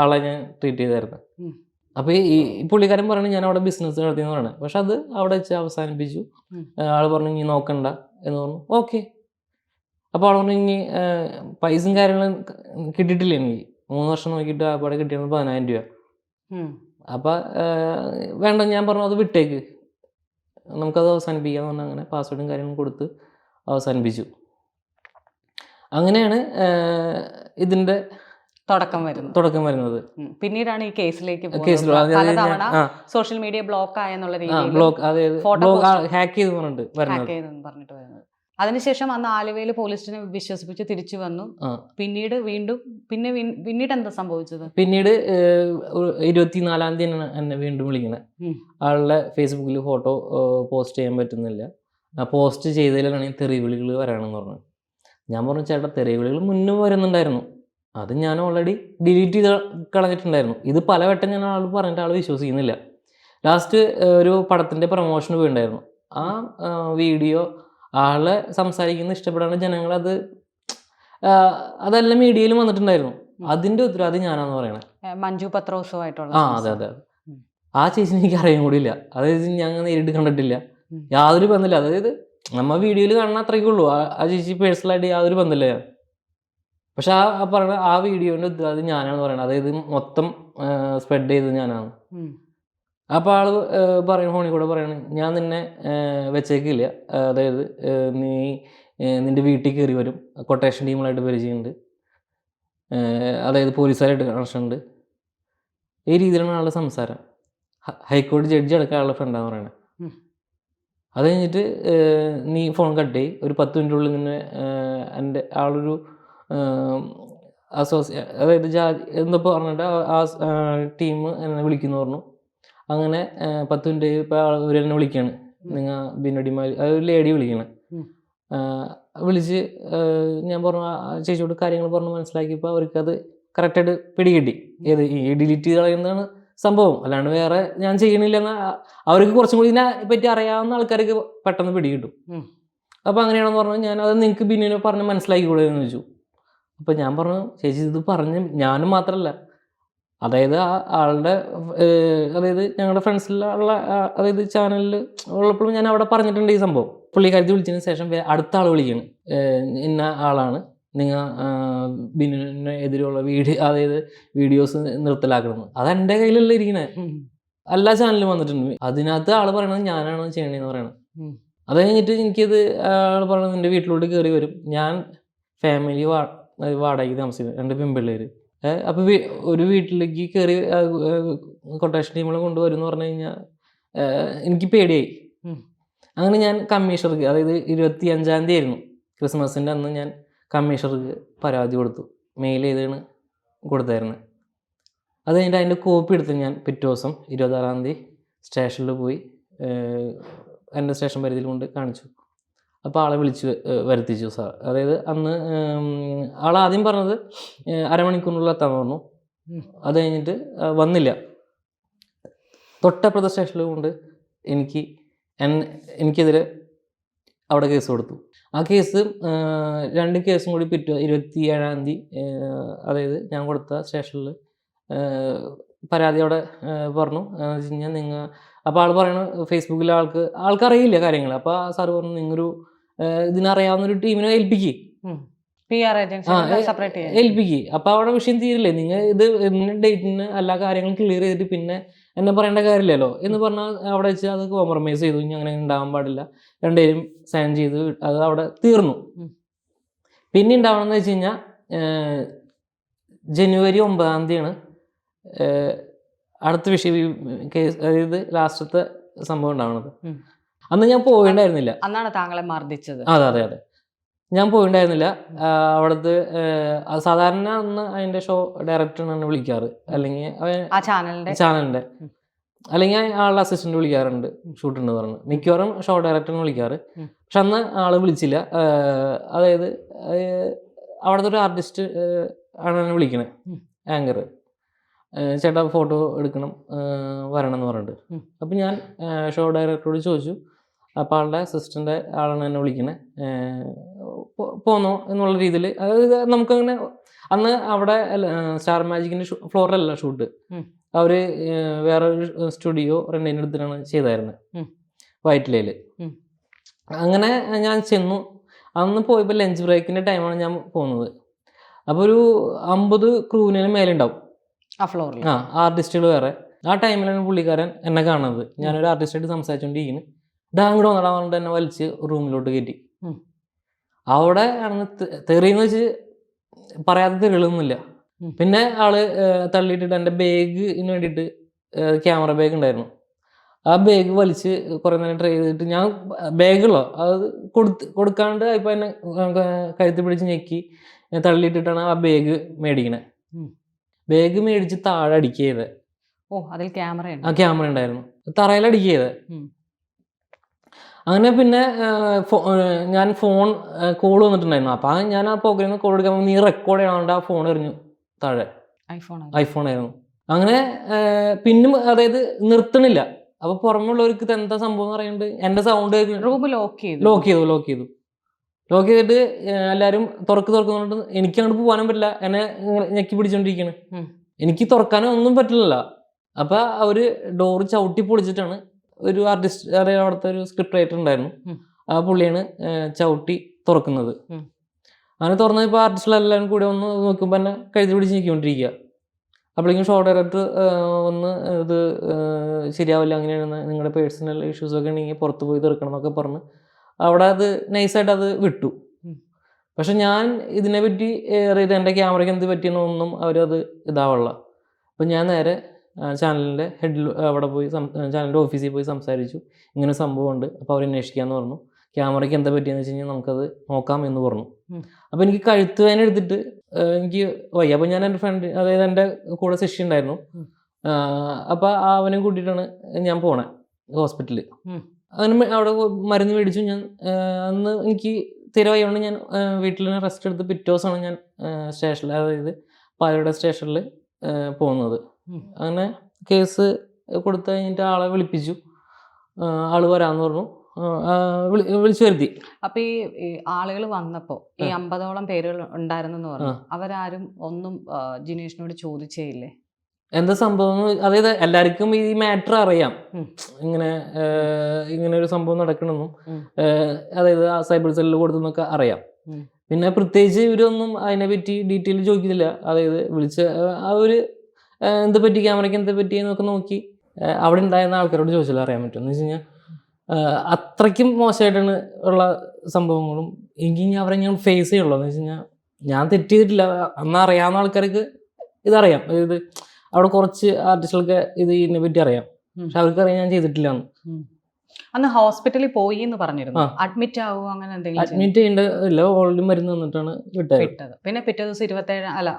ആളെ ഞാൻ ട്രീറ്റ് ചെയ്തായിരുന്നത്. അപ്പോൾ ഈ പുള്ളിക്കാരൻ പറഞ്ഞു ഞാൻ അവിടെ ബിസിനസ് നടത്തിയെന്ന് പറയുന്നത് പക്ഷെ അത് അവിടെ വെച്ച് അവസാനിപ്പിച്ചു. ആൾ പറഞ്ഞു ഇനി നോക്കണ്ട എന്ന് പറഞ്ഞു. ഓക്കെ. അപ്പോൾ ആൾ പറഞ്ഞു ഇനി പൈസയും കാര്യങ്ങളും കിട്ടിയിട്ടില്ല എനിക്ക്. മൂന്ന് വർഷം നോക്കിയിട്ട് ആ പാടെ കിട്ടിയത് പതിനായിരം രൂപ. അപ്പം വേണ്ട ഞാൻ പറഞ്ഞു അത് വിട്ടേക്ക്. നമുക്കത് അവസാനിപ്പിക്കാന്ന് പറഞ്ഞാൽ അങ്ങനെ പാസ്വേഡും കാര്യങ്ങളും കൊടുത്ത് അവസാനിപ്പിച്ചു. അങ്ങനെയാണ് ഇതിന്റെ തുടക്കം വരുന്നത്. തുടക്കം വരുന്നത്. പിന്നീടാണ് ഈ കേസിലേക്ക് സോഷ്യൽ മീഡിയ ബ്ലോക്ക് ആയെന്നുള്ള രീതിയിൽ ഹാക്ക് ചെയ്ത് പറഞ്ഞിട്ട് വരുന്നത്. അതിനുശേഷം അന്ന് ആലുവയിൽ പോലീസിനെ വിശ്വസിപ്പിച്ച് തിരിച്ചു വന്നു. പിന്നീട് വീണ്ടും പിന്നെ പിന്നീട് എന്താ സംഭവിച്ചത്? പിന്നീട് ഇരുപത്തിനാലാം തീയതി എന്നെ വീണ്ടും വിളിക്കണേ. ആളുടെ ഫേസ്ബുക്കിൽ ഫോട്ടോ പോസ്റ്റ് ചെയ്യാൻ പറ്റുന്നില്ല. പോസ്റ്റ് ചെയ്തതിലാണ് തെറി വിളികൾ വരാണെന്ന് പറഞ്ഞു ഞാൻ പറഞ്ഞു ചേട്ടാ തെറിവിളികൾ മുന്നേ വരുന്നുണ്ടായിരുന്നു. അത് ഞാൻ ഓൾറെഡി ഡിലീറ്റ് ചെയ്ത് കളഞ്ഞിട്ടുണ്ടായിരുന്നു. ഇത് പലവട്ടം ഞാൻ ആൾ പറഞ്ഞിട്ട് ആൾ വിശ്വസിക്കുന്നില്ല. ലാസ്റ്റ് ഒരു പടത്തിന്റെ പ്രൊമോഷന് പോയിണ്ടായിരുന്നു. ആ വീഡിയോ ആളെ സംസാരിക്കുന്ന ഇഷ്ടപ്പെടാണ്ട് ജനങ്ങൾ അത് അതെല്ലാം മീഡിയയിൽ വന്നിട്ടുണ്ടായിരുന്നു. അതിന്റെ ഉത്തരവാദി ഞാനാന്ന് പറയണത് മഞ്ജു പത്രോസുമായിട്ടുള്ള ആ അതെ അതെ. ആ ചേച്ചിനെ എനിക്ക് അറിയാൻ കൂടിയില്ല അതായത് ഞങ്ങൾ നേരിട്ട് കണ്ടിട്ടില്ല. യാതൊരു ബന്ധമില്ല. അതായത് നമ്മ വീഡിയോയിൽ കാണുന്ന അത്രയ്ക്കേ ഉള്ളൂ. ആ ചേച്ചി പേഴ്സണലായിട്ട് യാതൊരു ബന്ധമില്ല. പക്ഷെ ആ പറയണ ആ വീഡിയോന്റെ ഉത്തരവാദി ഞാനാണ് പറയണത്. അതായത് മൊത്തം സ്പ്രെഡ് ചെയ്തത് ഞാനാണ്. അപ്പോൾ ആൾ പറയുന്ന ഫോണിൽ കൂടെ പറയുന്നത് ഞാൻ നിന്നെ വെച്ചേക്കില്ല. അതായത് നീ നിന്റെ നിന്റെ വീട്ടിൽ കയറി വരും. കൊട്ടേഷൻ ടീമുകളായിട്ട് പരിചയമുണ്ട്. അതായത് പോലീസുകാരായിട്ട് കണക്ഷൻ ഉണ്ട്. ഈ രീതിയിലാണ് ആളുടെ സംസാരം. ഹൈക്കോടതി ജഡ്ജി അടക്കം ആളുടെ ഫ്രണ്ടാന്ന് പറയണത് അത് കഴിഞ്ഞിട്ട് നീ ഫോൺ കട്ട് ചെയ്യും. ഒരു പത്ത് മിനിറ്റുള്ളിൽ നിന്നെ എന്റെ ആളൊരു അസോസിയ അതായത് ജാതി എന്തപ്പോൾ പറഞ്ഞിട്ട് ആ ടീം എന്നെ വിളിക്കുന്നു പറഞ്ഞു. അങ്ങനെ പത്ത് മിനിറ്റ് ഇപ്പോൾ അവർ എന്നെ വിളിക്കുകയാണ് നിങ്ങൾ ബിനടിമാലി ഒരു ലേഡി വിളിക്കണം. വിളിച്ച് ഞാൻ പറഞ്ഞു ചേച്ചിയോട് കാര്യങ്ങൾ പറഞ്ഞ് മനസ്സിലാക്കിയപ്പോൾ അവർക്കത് കറക്റ്റായിട്ട് പിടികിട്ടി. ഏത് ഈ ഡിലീറ്റ് ചെയ്ത് കളയുന്നതാണ് സംഭവം. അല്ലാണ്ട് വേറെ ഞാൻ ചെയ്യണില്ലെന്ന് അവർക്ക് കുറച്ചും കൂടി ഇതിനെ പറ്റി അറിയാവുന്ന ആൾക്കാർക്ക് പെട്ടെന്ന് പിടികിട്ടും. അപ്പോൾ അങ്ങനെയാണെന്ന് പറഞ്ഞു ഞാൻ അത് നിങ്ങൾക്ക് ബിന്നിനെ പറഞ്ഞ് മനസ്സിലാക്കി എന്ന് ചോദിച്ചു. അപ്പോൾ ഞാൻ പറഞ്ഞു ചേച്ചി ഇത് പറഞ്ഞ് ഞാനും മാത്രമല്ല അതായത് ആ ആളുടെ അതായത് ഞങ്ങളുടെ ഫ്രണ്ട്സിലുള്ള അതായത് ചാനലിൽ ഉള്ളപ്പോഴും ഞാൻ അവിടെ പറഞ്ഞിട്ടുണ്ട് ഈ സംഭവം. പുള്ളിക്കാരത്തി വിളിച്ചതിന് ശേഷം അടുത്ത ആൾ വിളിക്കുന്നു. ഇന്ന ആളാണ്. നിങ്ങൾ ബിനുവിന് എതിരെയുള്ള വീഡിയോ അതായത് വീഡിയോസ് നിർത്തലാക്കണം അത് എന്റെ കയ്യിലല്ല ഇരിക്കണേ. എല്ലാ ചാനലും വന്നിട്ടുണ്ട്. അതിനകത്ത് ആൾ പറയണത് ഞാനാണ് ചെയ്യണേന്ന് പറയണത്. അത് കഴിഞ്ഞിട്ട് എനിക്കത് ആൾ പറയണത് എന്റെ വീട്ടിലോട്ട് കയറി വരും. ഞാൻ ഫാമിലി വാ വാടകയ്ക്ക് താമസിക്കുന്നത് രണ്ട് പെൺപിള്ളേര്. ഏഹ് അപ്പൊ ഒരു വീട്ടിലേക്ക് കയറി കൊട്ടേഷൻ ടീമുകൾ കൊണ്ടുവരും എന്ന് പറഞ്ഞു കഴിഞ്ഞാൽ എനിക്ക് പേടിയായി. അങ്ങനെ ഞാൻ കമ്മീഷണർക്ക് അതായത് ഇരുപത്തി അഞ്ചാം തീയതി ആയിരുന്നു. ക്രിസ്മസിന്റെ അന്ന് ഞാൻ കമ്മീഷണർക്ക് പരാതി കൊടുത്തു. മെയിൽ ചെയ്താണ് കൊടുത്തായിരുന്നു. അത് കഴിഞ്ഞിട്ട് അതിന്റെ കോപ്പി എടുത്ത് ഞാൻ പിറ്റേ ദിവസം ഇരുപത്താറാം തീയതി സ്റ്റേഷനിൽ പോയി എന്റെ സ്റ്റേഷൻ പരിധിയിൽ കൊണ്ട് കാണിച്ചു. അപ്പോൾ ആളെ വിളിച്ച് വരുത്തിച്ചു സാർ. അതായത് അന്ന് ആൾ ആദ്യം പറഞ്ഞത് അരമണിക്കൂറിനുള്ളിൽ എത്താമെന്ന് പറഞ്ഞു. അത് കഴിഞ്ഞിട്ട് വന്നില്ല. തൊട്ടപ്പുറത്തെ സ്റ്റേഷനിൽ കൊണ്ട് എനിക്ക് എൻ- എനിക്കെതിരെ അവിടെ കേസ് കൊടുത്തു. ആ കേസ് രണ്ട് കേസും കൂടി പിറ്റ ഇരുപത്തി ഏഴാം തീയതി അതായത് ഞാൻ കൊടുത്ത സ്റ്റേഷനിൽ പരാതി അവിടെ പറഞ്ഞു. എന്ന് വെച്ച് കഴിഞ്ഞാൽ നിങ്ങൾ അപ്പോൾ ആൾ പറയണ ഫേസ്ബുക്കിലെ ആൾക്ക് ആൾക്കറിയില്ല കാര്യങ്ങൾ അപ്പോൾ സാറ് പറഞ്ഞു നിങ്ങൊരു ഇതിനറിയാവുന്ന ഒരു ടീമിനെ ഏൽപ്പിക്കുക ആ, ഏൽപ്പിക്കുക അപ്പോൾ അവിടെ വിഷയം തീരില്ലേ? നിങ്ങൾ ഇത് ഡേറ്റിന് എല്ലാ കാര്യങ്ങളും ക്ലിയർ ചെയ്തിട്ട് പിന്നെ എന്നെ പറയേണ്ട കാര്യമില്ലല്ലോ എന്ന് പറഞ്ഞാൽ അവിടെ വെച്ച് അത് കോംപ്രമൈസ് ചെയ്തു. ഇനി അങ്ങനെ ഉണ്ടാവാൻ പാടില്ല. രണ്ടുപേരും സൈൻ ചെയ്ത് അത് അവിടെ തീർന്നു. പിന്നെ ഉണ്ടാവണമെന്ന് വെച്ച് കഴിഞ്ഞാൽ ജനുവരി ഒമ്പതാം തീയതിയാണ് അടുത്ത വിഷയം കേസ് അതായത് ലാസ്റ്റത്തെ സംഭവം ഉണ്ടാവണത്. അന്ന് ഞാൻ പോയിണ്ടായിരുന്നില്ല. അന്നാണ് താങ്കളെ മർദ്ദിച്ചത്. അതെ അതെ അതെ. ഞാൻ പോയിണ്ടായിരുന്നില്ല. അവിടുത്തെ സാധാരണ അന്ന് അതിന്റെ ഷോ ഡയറക്ടറിനാണ് വിളിക്കാറ്. അല്ലെങ്കിൽ ചാനലിന്റെ. അല്ലെങ്കിൽ ആളുടെ അസിസ്റ്റന്റ് വിളിക്കാറുണ്ട്. ഷൂട്ട് ഉണ്ട് പറഞ്ഞു. മിക്കവാറും ഷോ ഡയറക്ടറിനെ വിളിക്കാറ്. പക്ഷെ അന്ന് ആൾ വിളിച്ചില്ല. അതായത് അവിടുത്തെ ഒരു ആർട്ടിസ്റ്റ് ആണ് വിളിക്കണേ. ആങ്കർ ചേട്ടാ ഫോട്ടോ എടുക്കണം വരണം എന്ന് പറഞ്ഞിട്ട്. അപ്പം ഞാൻ ഷോ ഡയറക്ടറോട് ചോദിച്ചു അപ്പോൾ ആളുടെ അസിസ്റ്റന്റ് ആളാണ് എന്നെ വിളിക്കണേ. പോന്നോ എന്നുള്ള രീതിയിൽ അതായത് നമുക്കങ്ങനെ അന്ന് അവിടെ സ്റ്റാർ മാജിക്കിന്റെ ഫ്ലോറിലല്ല ഷൂട്ട്. അവർ വേറെ ഒരു സ്റ്റുഡിയോ റെന്റിന്റെ അടുത്തിട്ടാണ് ചെയ്തായിരുന്നത്. വൈറ്റിലയിൽ അങ്ങനെ ഞാൻ ചെന്നു. അന്ന് പോയപ്പോൾ ലഞ്ച് ബ്രേക്കിന്റെ ടൈമാണ് ഞാൻ പോകുന്നത് അപ്പോൾ ഒരു അമ്പത് ക്രൂവിനും മേലുണ്ടാവും. ആ ഫ്ലോറിൽ. ആ ആർട്ടിസ്റ്റുകൾ വേറെ. ആ ടൈമിലാണ് പുള്ളിക്കാരൻ എന്നെ കാണുന്നത്. ഞാനൊരു ആർട്ടിസ്റ്റായിട്ട് സംസാരിച്ചുകൊണ്ടിരിക്കുന്നു ഡാങ്ങോട് വന്നടാ പറഞ്ഞിട്ട് എന്നെ വലിച്ച് റൂമിലോട്ട് കയറ്റി. അവിടെ ആണെന്ന് തെറിയെന്ന് വെച്ച് പറയാത്ത തെറികളൊന്നുമില്ല. പിന്നെ ആൾ തള്ളിയിട്ടിട്ട് എന്റെ ബാഗിന് വേണ്ടിയിട്ട് ക്യാമറ ബാഗ് ഉണ്ടായിരുന്നു. ആ ബാഗ് വലിച്ച് കുറേ നേരം ട്രൈ ചെയ്തിട്ട് ഞാൻ ബാഗുള്ളോ അത് കൊടുത്ത് കൊടുക്കാണ്ട് ഇപ്പം എന്നെ കഴുത്തി പിടിച്ച് ഞെക്കി തള്ളിയിട്ടിട്ടാണ് ആ ബാഗ് മേടിക്കണേ. ബാഗ് മേടിച്ച് താഴെ അടിക്കുക ചെയ്തത് ഓ അതിൽ ക്യാമറ ആ ക്യാമറ ഉണ്ടായിരുന്നു. തറയിൽ അടിക്കുക ചെയ്തത് അങ്ങനെ പിന്നെ ഞാൻ ഫോൺ കോൾ വന്നിട്ടുണ്ടായിരുന്നു. അപ്പം ഞാൻ ആ പോക്കറ്റിൽ നിന്ന് കോൾ എടുക്കാൻ നീ റെക്കോർഡ് ചെയ്യണോണ്ട് ആ ഫോൺ എറിഞ്ഞു താഴെ. ഐഫോൺ ഐഫോൺ ആയിരുന്നു. അങ്ങനെ പിന്നും അതായത് നിർത്തണില്ല. അപ്പൊ പുറമുള്ളവർക്ക് എന്താ സംഭവം എന്ന് പറയുന്നത് എന്റെ സൗണ്ട് റൂം ലോക്ക് ചെയ്തു. ലോക്ക് ചെയ്തു ലോക്ക് ചെയ്തു. ലോക്ക് ചെയ്തിട്ട് എല്ലാവരും എല്ലാരും തുറക്ക് തുറക്കുന്നുണ്ട് എനിക്ക് അങ്ങോട്ട് പോകാനും പറ്റില്ല. എന്നെ ഞെക്കി പിടിച്ചോണ്ടിരിക്കണ്. എനിക്ക് തുറക്കാനും ഒന്നും പറ്റില്ല അപ്പൊ അവർ ഡോറ് ചവിട്ടി പൊളിച്ചിട്ടാണ് ഒരു ആർട്ടിസ്റ്റ് അവിടുത്തെ ഒരു സ്ക്രിപ്റ്റ് റൈറ്റർ ഉണ്ടായിരുന്നു. ആ പുള്ളിയാണ് ചവിട്ടി തുറക്കുന്നത്. അങ്ങനെ തുറന്ന് ഇപ്പോൾ ആർട്ടിസ്റ്റുകളെല്ലാവരും കൂടെ ഒന്ന് നോക്കുമ്പോൾ തന്നെ കഴുതി പിടിച്ച് നിൽക്കൊണ്ടിരിക്കുക അപ്പോഴേക്കും ഷോ ഡയറക്ടർ ഒന്ന് ഇത് ശരിയാവില്ല അങ്ങനെയാണ് നിങ്ങളുടെ പേഴ്സണൽ ഇഷ്യൂസൊക്കെ ഉണ്ടെങ്കിൽ പുറത്ത് പോയി തീർക്കണം എന്നൊക്കെ പറഞ്ഞ് അവിടെ അത് നൈസായിട്ട് അത് വിട്ടു. പക്ഷെ ഞാൻ ഇതിനെ പറ്റി ഇത് എന്റെ ക്യാമറയ്ക്ക് എന്ത് പറ്റിയെന്നൊന്നും അവരത് ഇതാവുള്ള അപ്പം ഞാൻ നേരെ ചാനലിന്റെ ഹെഡിൽ അവിടെ പോയി ചാനലിന്റെ ഓഫീസിൽ പോയി സംസാരിച്ചു. ഇങ്ങനെ സംഭവമുണ്ട്. അപ്പോൾ അവർ അന്വേഷിക്കാമെന്ന് പറഞ്ഞു. ക്യാമറയ്ക്ക് എന്താ പറ്റിയെന്ന് വെച്ച് കഴിഞ്ഞാൽ നമുക്കത് നോക്കാം എന്ന് പറഞ്ഞു. അപ്പോൾ എനിക്ക് കഴുത്ത് വേന എടുത്തിട്ട് എനിക്ക് വയ്യ. അപ്പോൾ ഞാൻ എന്റെ ഫ്രണ്ട് അതായത് എന്റെ കൂടെ ശിഷ്യ ഉണ്ടായിരുന്നു. അപ്പോൾ അവനെ കൂട്ടിയിട്ടാണ് ഞാൻ പോണേ ഹോസ്പിറ്റലിൽ. അങ്ങനെ അവിടെ മരുന്ന് മേടിച്ചു. ഞാൻ അന്ന് എനിക്ക് സ്ഥിരമായതുകൊണ്ട് ഞാൻ വീട്ടിൽ തന്നെ റെസ്റ്റ് എടുത്ത് പിറ്റേ ദിവസമാണ് ഞാൻ സ്റ്റേഷനിൽ അതായത് പാലയുടെ സ്റ്റേഷനിൽ പോകുന്നത്. അങ്ങനെ കേസ് കൊടുത്തു കഴിഞ്ഞിട്ട് ആളെ വിളിപ്പിച്ചു. ആൾ ആൾ വരാമെന്ന് പറഞ്ഞു. വിളിച്ചു വരുത്തി. അപ്പൊ ഈ ആളുകൾ വന്നപ്പോ ഈ. അമ്പതോളം പേരുകൾ ഉണ്ടായിരുന്നെന്ന് പറഞ്ഞു. അവരാരും ഒന്നും ജിനേഷിനോട് ജിനേഷിനോട് ചോദിച്ചേയില്ലേ എന്താ സംഭവം? അതായത് എല്ലാവർക്കും ഈ മാറ്റർ അറിയാം. ഇങ്ങനെ ഇങ്ങനെ ഒരു സംഭവം നടക്കണമെന്നും അതായത് ആ സൈബർ സെല്ലിൽ കൊടുത്തെന്നൊക്കെ അറിയാം. പിന്നെ പ്രത്യേകിച്ച് ഇവരൊന്നും അതിനെ പറ്റി ഡീറ്റെയിൽ ചോദിക്കുന്നില്ല അതായത് വിളിച്ച് ആ ഒരു എന്താ പറ്റി ക്യാമറയ്ക്ക് എന്ത് പറ്റി എന്നൊക്കെ നോക്കി അവിടെ ഉണ്ടായിരുന്ന ആൾക്കാരോട് ചോദിച്ചാലും അറിയാൻ പറ്റും. എന്ന് വെച്ച് കഴിഞ്ഞാൽ അത്രയ്ക്കും മോശമായിട്ടാണ് ഉള്ള സംഭവങ്ങളും. എനിക്ക് ഇനി അവരെ ഞാൻ ഫേസ് ചെയ്യുള്ളൂ. എന്ന് വെച്ച് കഴിഞ്ഞാൽ ഞാൻ തെറ്റ് ചെയ്തിട്ടില്ല. അന്ന് അറിയാവുന്ന ആൾക്കാർക്ക് ഇതറിയാം. ഇത് അവിടെ കുറച്ച് ആർട്ടിസ്റ്റുകൾക്ക് ഇത് ഇതിനെ പറ്റി അറിയാം. പക്ഷെ അവർക്ക് അറിയാൻ ഞാൻ ചെയ്തിട്ടില്ല അന്ന് ഹോസ്പിറ്റലിൽ പോയി എന്ന് പറഞ്ഞിരുന്നു. അഡ്മിറ്റ് ആവുമോ അങ്ങനെ എന്തെങ്കിലും അഡ്മിറ്റ് ചെയ്യേണ്ട ഇല്ല ഓൾറെഡി മരുന്ന് തന്നിട്ടാണ് വിട്ടത്. വിട്ടത്. പിന്നെ പിറ്റേ ദിവസം ഇരുപത്തേഴ് അല്ല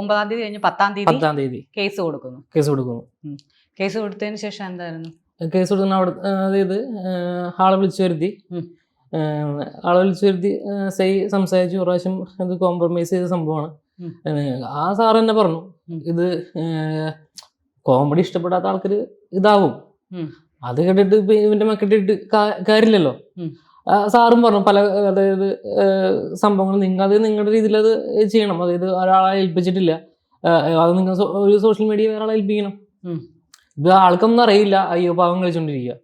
ഒമ്പതാം തീയതി കഴിഞ്ഞ് പത്താം തീയതി പത്താം തീയതി കേസ് കൊടുക്കുന്നു. കേസ് കൊടുക്കുന്നു. കേസ് കൊടുത്തതിന് ശേഷം എന്തായിരുന്നു? കേസ് കൊടുക്കുന്ന അവിടെ അതായത് ആളെ വിളിച്ചു വരുത്തി. ആളെ വിളിച്ചു വരുത്തി സൈ സംസാരിച്ചു. പ്രാവശ്യം അത് കോംപ്രമൈസ് ചെയ്ത സംഭവമാണ്. ആ സാർ തന്നെ പറഞ്ഞു. ഇത് കോമഡി ഇഷ്ടപ്പെടാത്ത ആൾക്കാർ ഇതാവും. അത് കേട്ടിട്ട് ഇപ്പൊ ഇവന്റെ മക്കിട്ടിട്ട് കാര്യമില്ലല്ലോ. സാറും പറഞ്ഞു പല അതായത് സംഭവങ്ങൾ നിങ്ങൾ അത് നിങ്ങളുടെ രീതിയിൽ അത് ചെയ്യണം. അതായത് ഒരാളെ ഏൽപ്പിച്ചിട്ടില്ല. അത് നിങ്ങൾ ഒരു സോഷ്യൽ മീഡിയ വേറെ ആളെ ഏൽപ്പിക്കണം. ഇത് ആൾക്കൊന്നും അറിയില്ല. അയ്യോ പാവം കളിച്ചോണ്ടിരിക്കുക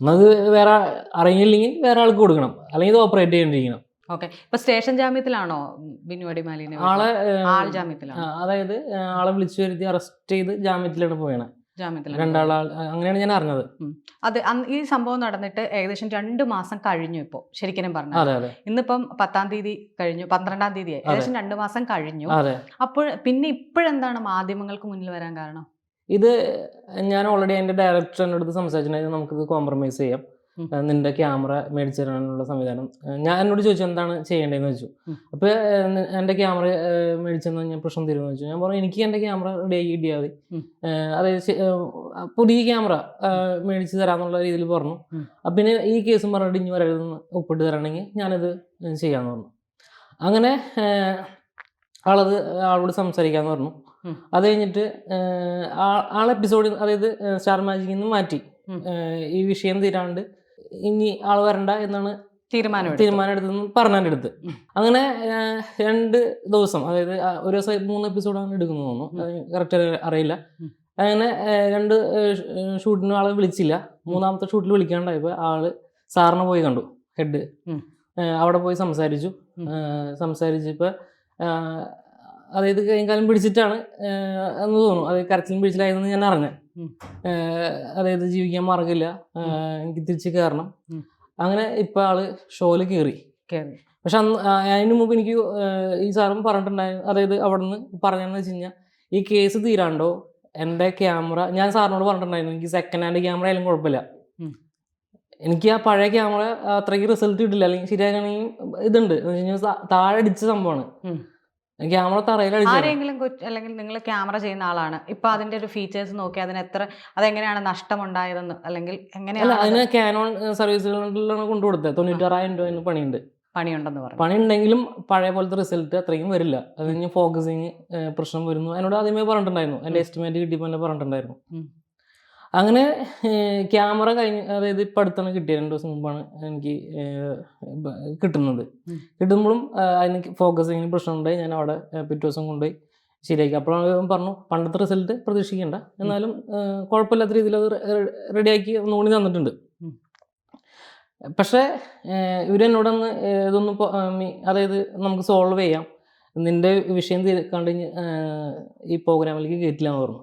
എന്നത് വേറെ അറിയില്ലെങ്കിൽ വേറെ ആൾക്ക് കൊടുക്കണം. അല്ലെങ്കിൽ ഇത് ഓപ്പറേറ്റ് ചെയ്യേണ്ടിരിക്കണം ഓക്കെ. ഇപ്പൊ സ്റ്റേഷൻ ജാമ്യത്തിലാണോ ബിനു അടിമാലിനെ ആളെ ആൾ ജാമ്യത്തിലാണ്? അതായത് ആളെ വിളിച്ചു വരുത്തി അറസ്റ്റ് ചെയ്ത് ജാമ്യത്തിലാണ് പോയത്. ജാമ്യത്തിലാണ് രണ്ടാളാൾ അങ്ങനെയാണ് ഞാൻ അറിഞ്ഞത്. അതെ ഈ സംഭവം നടന്നിട്ട് ഏകദേശം രണ്ട് മാസം കഴിഞ്ഞു ഇപ്പോ ശരിക്കും അതെ ഇന്നിപ്പം പത്താം തീയതി കഴിഞ്ഞു പന്ത്രണ്ടാം തീയതി ഏകദേശം രണ്ട് മാസം കഴിഞ്ഞു. അപ്പോൾ പിന്നെ ഇപ്പോഴെന്താണ് മാധ്യമങ്ങൾക്ക് മുന്നിൽ വരാൻ കാരണം? ഇത് ഞാൻ ഓൾറെഡി എന്റെ ഡയറക്ടറിന്റെ അടുത്ത് സംസാരിച്ചിട്ടുണ്ടെങ്കിൽ നമുക്കിത് കോംപ്രമൈസ് ചെയ്യാം. നിന്റെ ക്യാമറ മേടിച്ചു തരാനുള്ള സംവിധാനം. ഞാൻ എന്നോട് ചോദിച്ചു എന്താണ് ചെയ്യേണ്ടതെന്ന് വെച്ചു അപ്പൊ അപ്പോൾ എന്റെ ക്യാമറ മേടിച്ചെന്ന് ഞാൻ പ്രശ്നം തരുമെന്ന് വെച്ചു ഞാൻ പറഞ്ഞു എനിക്ക് എന്റെ ക്യാമറ റെഡി ആക്കി കിട്ടിയാൽ മതി. അതായത് പുതിയ ക്യാമറ മേടിച്ചു തരാമെന്നുള്ള രീതിയിൽ പറഞ്ഞു. അപ്പൊ പിന്നെ ഈ കേസും പറഞ്ഞിട്ട് ഇനി വരരുതെന്ന് ഒപ്പിട്ട് തരണമെങ്കിൽ ഞാനത് ചെയ്യാമെന്ന് പറഞ്ഞു. അങ്ങനെ ആളത് ആളോട് സംസാരിക്കാമെന്ന് പറഞ്ഞു. അത് കഴിഞ്ഞിട്ട് ആൾ എപ്പിസോഡിൽ അതായത് സ്റ്റാർ മാജിക്കിൽ നിന്ന് മാറ്റി. ഈ വിഷയം തീരാണ്ട് ഇനി ആൾ വരണ്ട എന്നാണ് തീരുമാനം തീരുമാനം എടുത്തെന്ന് പറഞ്ഞു എന്റെ അടുത്ത് അങ്ങനെ രണ്ട് ദിവസം അതായത് ഒരു ദിവസം മൂന്ന് എപ്പിസോഡാണ് എടുക്കുന്നത് തോന്നുന്നു. കറക്റ്റ് അറിയില്ല. അങ്ങനെ രണ്ട് ഷൂട്ടിന് ആളെ വിളിച്ചില്ല. മൂന്നാമത്തെ ഷൂട്ടിൽ വിളിക്കാണ്ടായപ്പോൾ ആൾ സാറിനെ പോയി കണ്ടു ഹെഡ്. അവിടെ പോയി സംസാരിച്ചു. സംസാരിച്ചപ്പോൾ അതായത് കൈകാലം പിടിച്ചിട്ടാണ് എന്ന് തോന്നുന്നു. അത് കരച്ചിലും പിടിച്ചിലായിരുന്നു ഞാൻ അറിഞ്ഞത് അതായത് ജീവിക്കാൻ മാർഗമില്ല എനിക്ക് തിരിച്ച് കയറണം അങ്ങനെ ഇപ്പം ആൾ ഷോയിൽ കയറി. പക്ഷെ അന്ന് അതിനു മുമ്പ് എനിക്ക് ഈ സാറും പറഞ്ഞിട്ടുണ്ടായിരുന്നു അതായത് അവിടെ നിന്ന് പറഞ്ഞതെന്ന് വെച്ച് കഴിഞ്ഞാൽ ഈ കേസ് തീരാണ്ടോ? എന്റെ ക്യാമറ ഞാൻ സാറിനോട് പറഞ്ഞിട്ടുണ്ടായിരുന്നു എനിക്ക് സെക്കൻഡ് ഹാൻഡ് ക്യാമറ ആയാലും കുഴപ്പമില്ല. എനിക്ക് ആ പഴയ ക്യാമറ അത്രയ്ക്ക് റിസൾട്ട് കിട്ടില്ല. അല്ലെങ്കിൽ ശരിയാക്കണമെങ്കിൽ ഇതുണ്ട്. എന്ന് വെച്ച് കഴിഞ്ഞാൽ താ- താഴെ അടിച്ച സംഭവമാണ്. ക്യാമറ തറയിൽ ആരെങ്കിലും അല്ലെങ്കിൽ നിങ്ങൾ ക്യാമറ ചെയ്യുന്ന ആളാണ്. ഇപ്പൊ അതിന്റെ ഒരു ഫീച്ചേഴ്സ് നോക്കി അതിന് എത്ര അതെങ്ങനെയാണ് നഷ്ടമുണ്ടായതെന്ന് അല്ലെങ്കിൽ അല്ല എങ്ങനെയാണ് അതിന് കാനോൺ സർവീസുകളിലാണ് കൊണ്ടുകൊടുത്തത് തൊണ്ണൂറ്റാറായിരം രൂപ പണിയുണ്ട്. പണിയുണ്ടെന്ന് പറഞ്ഞു. പണി ഉണ്ടെങ്കിലും പഴയ പോലത്തെ റിസൾട്ട് അത്രയും വരില്ല. അത് കഴിഞ്ഞ് ഫോക്കസിങ് പ്രശ്നം വരുന്നു. എന്നോട് ആദ്യമേ പറഞ്ഞിട്ടുണ്ടായിരുന്നു. എന്റെ എസ്റ്റിമേറ്റ് കിട്ടിയപ്പോൾ പറഞ്ഞിട്ടുണ്ടായിരുന്നു. അങ്ങനെ ക്യാമറ കഴിഞ്ഞ് അതായത് ഇപ്പം അടുത്താണ് കിട്ടിയത് രണ്ട് ദിവസം മുമ്പാണ് എനിക്ക് കിട്ടുന്നത്. കിട്ടുമ്പോഴും അതിന് ഫോക്കസിങ്ങിന് പ്രശ്നമുണ്ടായി. ഞാൻ അവിടെ പിറ്റേ ദിവസം കൊണ്ടുപോയി ശരിയാക്കി. അപ്പോഴാണ് പറഞ്ഞു പണ്ടത്തെ റിസൾട്ട് പ്രതീക്ഷിക്കേണ്ട. എന്നാലും കുഴപ്പമില്ലാത്ത രീതിയിൽ അത് റെഡിയാക്കി ഒന്നുകൂടി തന്നിട്ടുണ്ട്. പക്ഷേ ഇവരെന്നോടൊന്ന് ഇതൊന്ന് അതായത് നമുക്ക് സോൾവ് ചെയ്യാം. നിന്റെ വിഷയം തീർക്കാണ്ട് ഈ പ്രോഗ്രാമിലേക്ക് കയറ്റില്ല എന്ന് പറഞ്ഞു.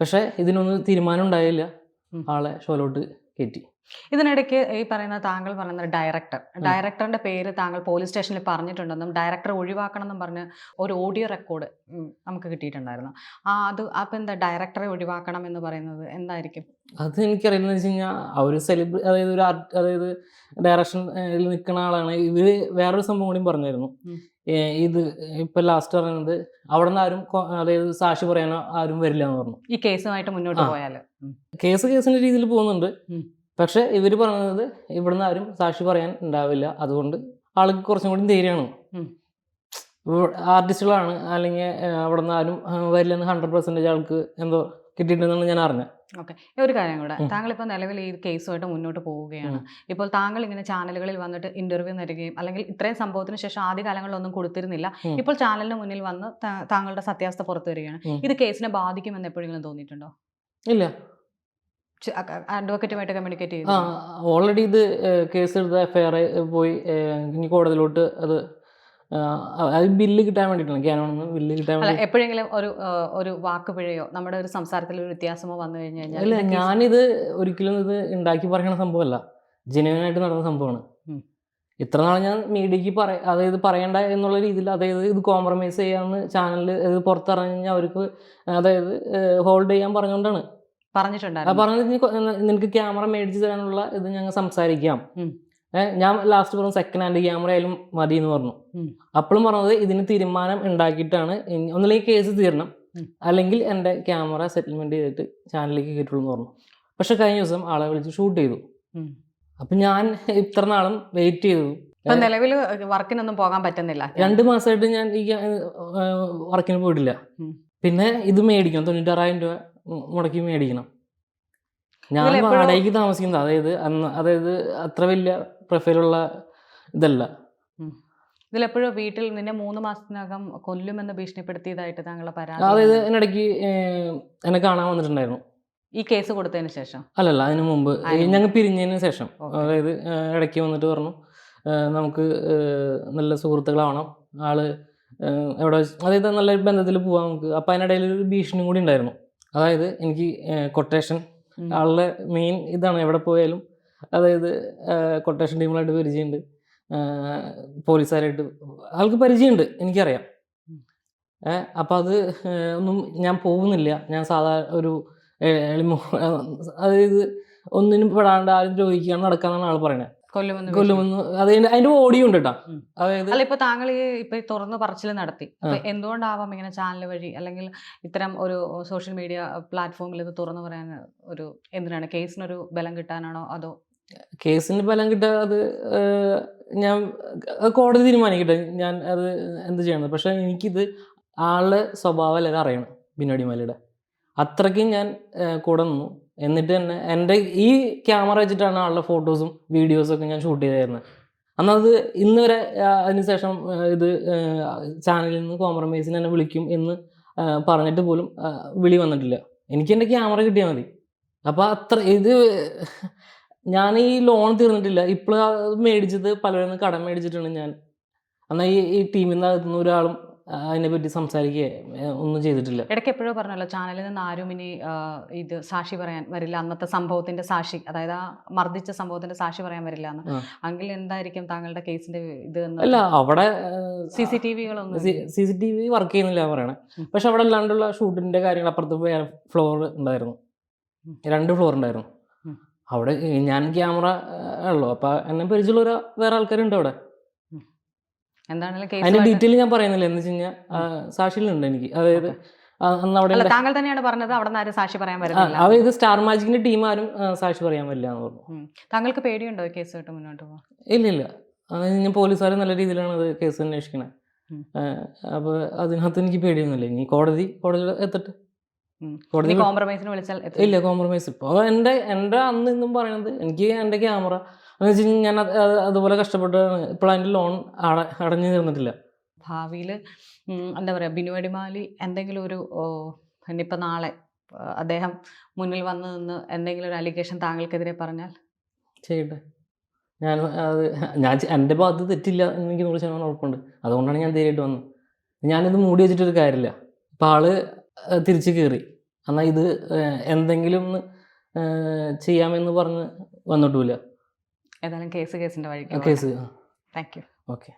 പക്ഷേ ഇതിനൊന്നും തീരുമാനം ഉണ്ടായില്ല. ആളെ ഷോയിലോട്ട് കയറ്റി ഇതിനിടയ്ക്ക് ഈ പറയുന്ന താങ്കൾ പറയുന്ന ഡയറക്ടർ ഡയറക്ടറിന്റെ പേര് താങ്കൾ പോലീസ് സ്റ്റേഷനിൽ പറഞ്ഞിട്ടുണ്ടെന്നും ഡയറക്ടർ ഒഴിവാക്കണം എന്നും പറഞ്ഞ് ഒരു ഓഡിയോ റെക്കോർഡ് നമുക്ക് കിട്ടിയിട്ടുണ്ടായിരുന്നു. ആ അത് അപ്പം എന്താ ഡയറക്ടറെ ഒഴിവാക്കണം എന്ന് പറയുന്നത് എന്തായിരിക്കും? അത് എനിക്കറിയുന്നത് വെച്ച് കഴിഞ്ഞാൽ അവർ ഒരു സെലിബ്രി അതായത് ഒരു ആർട്ട് അതായത് ഡയറക്ഷനിൽ നിൽക്കുന്ന ആളാണ്. ഇവർ വേറൊരു സംഭവം കൂടിയും പറഞ്ഞായിരുന്നു. ഇത് ഇപ്പൊ ലാസ്റ്റ് പറയുന്നത് അവിടെ നിന്ന് ആരും അതായത് സാക്ഷി പറയാനോ ആരും വരില്ല എന്ന് പറഞ്ഞു. ഈ കേസുമായിട്ട് മുന്നോട്ട്. പോയാൽ കേസ് കേസിന്റെ രീതിയിൽ പോകുന്നുണ്ട്. പക്ഷെ ഇവർ പറയുന്നത് ഇവിടുന്ന് ആരും സാക്ഷി പറയാൻ ഉണ്ടാവില്ല. അതുകൊണ്ട് ആൾക്ക് കുറച്ചും കൂടി ധൈര്യമാണ്. ആർട്ടിസ്റ്റുകളാണ് അല്ലെങ്കിൽ അവിടെ നിന്ന് ആരും വരില്ലെന്ന് ഹൺഡ്രഡ് പെർസെന്റേജ് ആൾക്ക് എന്തോ കിട്ടിയിട്ടുണ്ടെന്നാണ് ഞാൻ അറിഞ്ഞത്. ഓക്കെ. ഒരു കാര്യം കൂടെ. താങ്കൾ ഇപ്പോൾ നിലവിൽ ഈ കേസുമായിട്ട് മുന്നോട്ട് പോവുകയാണ്. ഇപ്പോൾ താങ്കൾ ഇങ്ങനെ ചാനലുകളിൽ വന്നിട്ട് ഇന്റർവ്യൂ നൽകുകയും അല്ലെങ്കിൽ ഇത്രയും സംഭവത്തിന് ശേഷം ആദ്യ കാലങ്ങളിലൊന്നും കൊടുത്തിരുന്നില്ല. ഇപ്പോൾ ചാനലിന് മുന്നിൽ വന്ന് താങ്കളുടെ സത്യാവസ്ഥ പുറത്തു വരികയാണ്. ഇത് കേസിനെ ബാധിക്കുമെന്ന് എപ്പോഴെങ്കിലും തോന്നിയിട്ടുണ്ടോ? ഇല്ല. അഡ്വക്കേറ്റുമായിട്ട് കമ്മ്യൂണിക്കേറ്റ് ചെയ്തു ഓൾറെഡി ഇത് കേസ് എടുത്ത എഫ്ഐആർ പോയി ഇനി കോടതിയിലോട്ട് അത് അത് ബില്ല് കിട്ടാൻ വേണ്ടിയിട്ടാണ്. ക്യാനോൺ ബില്ല് കിട്ടാൻ വേണ്ടി. എപ്പോഴെങ്കിലും ഒരു ഒരു വാക്ക് പിഴയോ? നമ്മുടെ ഒരു സംസാരത്തിൽ ഒരു വ്യത്യാസമോ വന്നു കഴിഞ്ഞു കഴിഞ്ഞാൽ അല്ല ഞാനിത് ഒരിക്കലും ഇത് ഉണ്ടാക്കി പറയണ സംഭവമല്ല. ജനുവനായിട്ട് നടന്ന സംഭവമാണ്. ഇത്ര നാൾ ഞാൻ മീഡിയക്ക് പറ അതായത് പറയണ്ട എന്നുള്ള രീതിയിൽ അതായത് ഇത് കോംപ്രമൈസ് ചെയ്യാമെന്ന് ചാനലിൽ ഇത് പുറത്തിറങ്ങി കഴിഞ്ഞാൽ അവർക്ക് അതായത് ഹോൾഡ് ചെയ്യാൻ പറഞ്ഞുകൊണ്ടാണ്. പറഞ്ഞിട്ടുണ്ടായിരുന്നു. ന- നിനക്ക് ക്യാമറ മേടിച്ച് തരാനുള്ള ഇത് ഞങ്ങൾ സംസാരിക്കാം. ഞാൻ ലാസ്റ്റ് പറഞ്ഞു സെക്കൻഡ് ഹാൻഡ് ക്യാമറ ആയാലും മതി എന്ന് പറഞ്ഞു. അപ്പോഴും പറഞ്ഞത് ഇതിന് തീരുമാനം ഉണ്ടാക്കിയിട്ടാണ്. ഇനി- കേസ് തീരണം. അല്ലെങ്കിൽ എന്റെ ക്യാമറ സെറ്റിൽമെന്റ് ചെയ്തിട്ട് ചാനലിലേക്ക് കിട്ടുള്ളൂ എന്ന് പറഞ്ഞു. പക്ഷെ കഴിഞ്ഞ ദിവസം ആളെ വിളിച്ച് ഷൂട്ട് ചെയ്തു. അപ്പൊ ഞാൻ ഇത്ര നാളും വെയിറ്റ് ചെയ്തു. നിലവിൽ വർക്കിനൊന്നും പോകാൻ പറ്റുന്നില്ല. രണ്ട് മാസമായിട്ട് ഞാൻ ഈ വർക്കിന് പോയിട്ടില്ല. പിന്നെ ഇത് മേടിക്കണം. തൊണ്ണൂറ്റാറായിരം രൂപ മുടക്കി മേടിക്കണം. ഞാൻ വാടകയ്ക്ക് താമസിക്കുന്നത്. അതായത് അന്ന് അതായത് അത്ര വലിയ പ്രൊഫൈലുള്ള ഇതല്ല. ഇതിലെപ്പോഴും വീട്ടിൽ നിന്നെ മൂന്ന് മാസത്തിനകം കൊല്ലുമെന്ന് ഭീഷണിപ്പെടുത്തിയതായിട്ട് താങ്കളെ പരാതി അതായത് ഇതിനിടയ്ക്ക് എന്നെ കാണാൻ വന്നിട്ടുണ്ടായിരുന്നു. ഈ കേസ് കൊടുത്തതിന് ശേഷം? അല്ലല്ല അതിന് മുമ്പ്. ഞങ്ങൾ പിരിഞ്ഞതിന് ശേഷം. അതായത് ഇടയ്ക്ക് വന്നിട്ട് പറഞ്ഞു നമുക്ക് നല്ല സുഹൃത്തുക്കളാവണം. ആൾ എവിടെ അതായത് നല്ല ബന്ധത്തിൽ പോവാം നമുക്ക്. അപ്പം അതിനിടയിൽ ഒരു ഭീഷണി കൂടി ഉണ്ടായിരുന്നു. അതായത് എനിക്ക് കൊട്ടേഷൻ. ആളുടെ മെയിൻ ഇതാണ്. എവിടെ പോയാലും അതായത് കൊട്ടേഷൻ ടീമുകളായിട്ട് പരിചയമുണ്ട്. പോലീസുകാരായിട്ട് ആൾക്ക് പരിചയമുണ്ട് എനിക്കറിയാം. അപ്പം അത് ഒന്നും ഞാൻ പോകുന്നില്ല. ഞാൻ സാധാരണ ഒരു എളിമ അതായത് ഒന്നിനും പെടാണ്ട് ആരും ദ്രോഹിക്കാണ്ട് നടക്കാന്നാണ് ആൾ പറയുന്നത് കൊല്ലുമെന്ന് കൊല്ലുമെന്ന് അത് അതിന്റെ ഓഡിയോ ഉണ്ട് കേട്ടോ അതായത് അല്ല ഇപ്പൊ താങ്കൾ ഈ ഇപ്പൊ ഈ തുറന്ന് പറച്ചിൽ നടത്തി. അപ്പൊ എന്തുകൊണ്ടാവാം ഇങ്ങനെ ചാനൽ വഴി അല്ലെങ്കിൽ ഇത്തരം ഒരു സോഷ്യൽ മീഡിയ പ്ലാറ്റ്ഫോമിൽ ഇത് തുറന്നു പറയാൻ ഒരു എന്തിനാണ്? കേസിനൊരു ബലം കിട്ടാനാണോ അതോ കേസിന് ഫലം കിട്ടുക അത് ഞാൻ കോടതി തീരുമാനിക്കട്ടെ. ഞാൻ അത് എന്ത് ചെയ്യണം പക്ഷേ എനിക്കിത് ആളുടെ സ്വഭാവം എല്ലാവരും അറിയണം ബിനോടിമാലിയുടെ അത്രയ്ക്കും ഞാൻ കൂടെ നിന്നു. എന്നിട്ട് തന്നെ എന്റെ ഈ ക്യാമറ വെച്ചിട്ടാണ് ആളുടെ ഫോട്ടോസും വീഡിയോസും ഒക്കെ ഞാൻ ഷൂട്ട് ചെയ്തായിരുന്നത്. അന്നത് ഇന്ന് വരെ അതിനുശേഷം ഇത് ചാനലിൽ നിന്ന് കോംപ്രമൈസിന് എന്നെ വിളിക്കും എന്ന് പറഞ്ഞിട്ട് പോലും വിളി വന്നിട്ടില്ല. എനിക്ക് എന്റെ ക്യാമറ കിട്ടിയാൽ മതി. അപ്പോൾ അത്ര ഇത് ഞാൻ ഈ ലോൺ തീർന്നിട്ടില്ല ഇപ്പോൾ മേടിച്ചത് പലരിൽ നിന്ന് കടം മേടിച്ചിട്ടാണ് ഞാൻ. എന്നാൽ ഈ ഈ ടീമിൽ നിന്ന് ഒരാളും അതിനെ പറ്റി സംസാരിക്കുക ഒന്നും ചെയ്തിട്ടില്ല. ഇടയ്ക്ക് എപ്പോഴും പറഞ്ഞല്ലോ ചാനലിൽ നിന്ന് ആരും ഇനി ഇത് സാക്ഷി പറയാൻ വരില്ല. അന്നത്തെ സംഭവത്തിന്റെ സാക്ഷി അതായത് ആ മർദ്ദിച്ച സംഭവത്തിന്റെ സാക്ഷി പറയാൻ വരില്ല എന്ന്. എങ്കിൽ എന്തായിരിക്കും താങ്കളുടെ കേസിന്റെ ഇത് അല്ല അവിടെ C C T വികളൊന്നും C C T V work ചെയ്യുന്നില്ല പറയണേ. പക്ഷെ അവിടെ അല്ലാണ്ടുള്ള ഷൂട്ടിന്റെ കാര്യങ്ങൾ അപ്പുറത്ത് ഫ്ലോർ ഉണ്ടായിരുന്നു. രണ്ട് ഫ്ലോർ ഉണ്ടായിരുന്നു. അവിടെ ഞാൻ ക്യാമറ ഉള്ളു. അപ്പൊ എന്നെ പരിചയമുള്ള ഒരു വേറെ ആൾക്കാരുണ്ട് അവിടെ. അതിന്റെ ഡീറ്റെയിൽ ഞാൻ പറയുന്നില്ല. എന്ന് വെച്ച് കഴിഞ്ഞാൽ സാക്ഷിയിലുണ്ട് എനിക്ക്. അതായത് താങ്കൾ തന്നെയാണ് പറഞ്ഞത്. അവിടെ ആരും സാക്ഷി പറയാൻ പറ്റില്ല അതായത് സ്റ്റാർ മാജിക്കിന്റെ ടീം ആരും സാക്ഷി പറയാൻ പറ്റില്ല എന്ന് പറഞ്ഞു. താങ്കൾക്ക് പേടിയുണ്ടോ കേസ് കേട്ട് മുന്നോട്ട് പോകാൻ ഇല്ല ഇല്ല. ഞാൻ പോലീസുകാർ നല്ല രീതിയിലാണ് അത് കേസ് അന്വേഷിക്കണേ. അപ്പൊ അപ്പോൾ അതിനകത്ത് എനിക്ക് പേടിയൊന്നുമില്ല. ഇനി കോടതി കോടതി എത്തട്ടെ. കോടതി കോംപ്രമൈസിന് വിളിച്ചാൽ ഇല്ല കോംപ്രമൈസ് ഇപ്പോൾ എന്റെ എന്റെ അന്ന് ഇന്നും പറയുന്നത് എനിക്ക് എന്റെ ക്യാമറ എന്ന് വെച്ച് കഴിഞ്ഞാൽ ഞാൻ അത് അത് അതുപോലെ കഷ്ടപ്പെട്ടാണ്. ഇപ്പോൾ അതിന്റെ ലോൺ അട അടഞ്ഞു തീർന്നിട്ടില്ല. ഭാവിയിൽ എന്താ പറയുക ബിനു അടിമാലി എന്തെങ്കിലും ഒരു ഇനിയിപ്പോൾ നാളെ അദ്ദേഹം മുന്നിൽ വന്നു നിന്ന് എന്തെങ്കിലും ഒരു അലിഗേഷൻ താങ്കൾക്കെതിരെ പറഞ്ഞാൽ? ചെയ്യട്ടെ. ഞാൻ അത് ഞാൻ എന്റെ ഭാഗത്ത് തെറ്റില്ല എന്ന് എനിക്ക് നൂറ് ശതമാനം ഉറപ്പുണ്ട്. അതുകൊണ്ടാണ് ഞാൻ ധൈര്യമായിട്ട് വന്നത്. ഞാനിത് മൂടി വെച്ചിട്ടൊരു കാര്യമില്ല. ഇപ്പം ആൾ തിരിച്ച് കയറി എന്നാൽ ഇത് എന്തെങ്കിലും ഒന്ന് ചെയ്യാമെന്ന് പറഞ്ഞ് വന്നിട്ടില്ല. ഏതായാലും കേസ് കേസിന്റെ വഴി കേസ് താങ്ക് യു ഓക്കെ.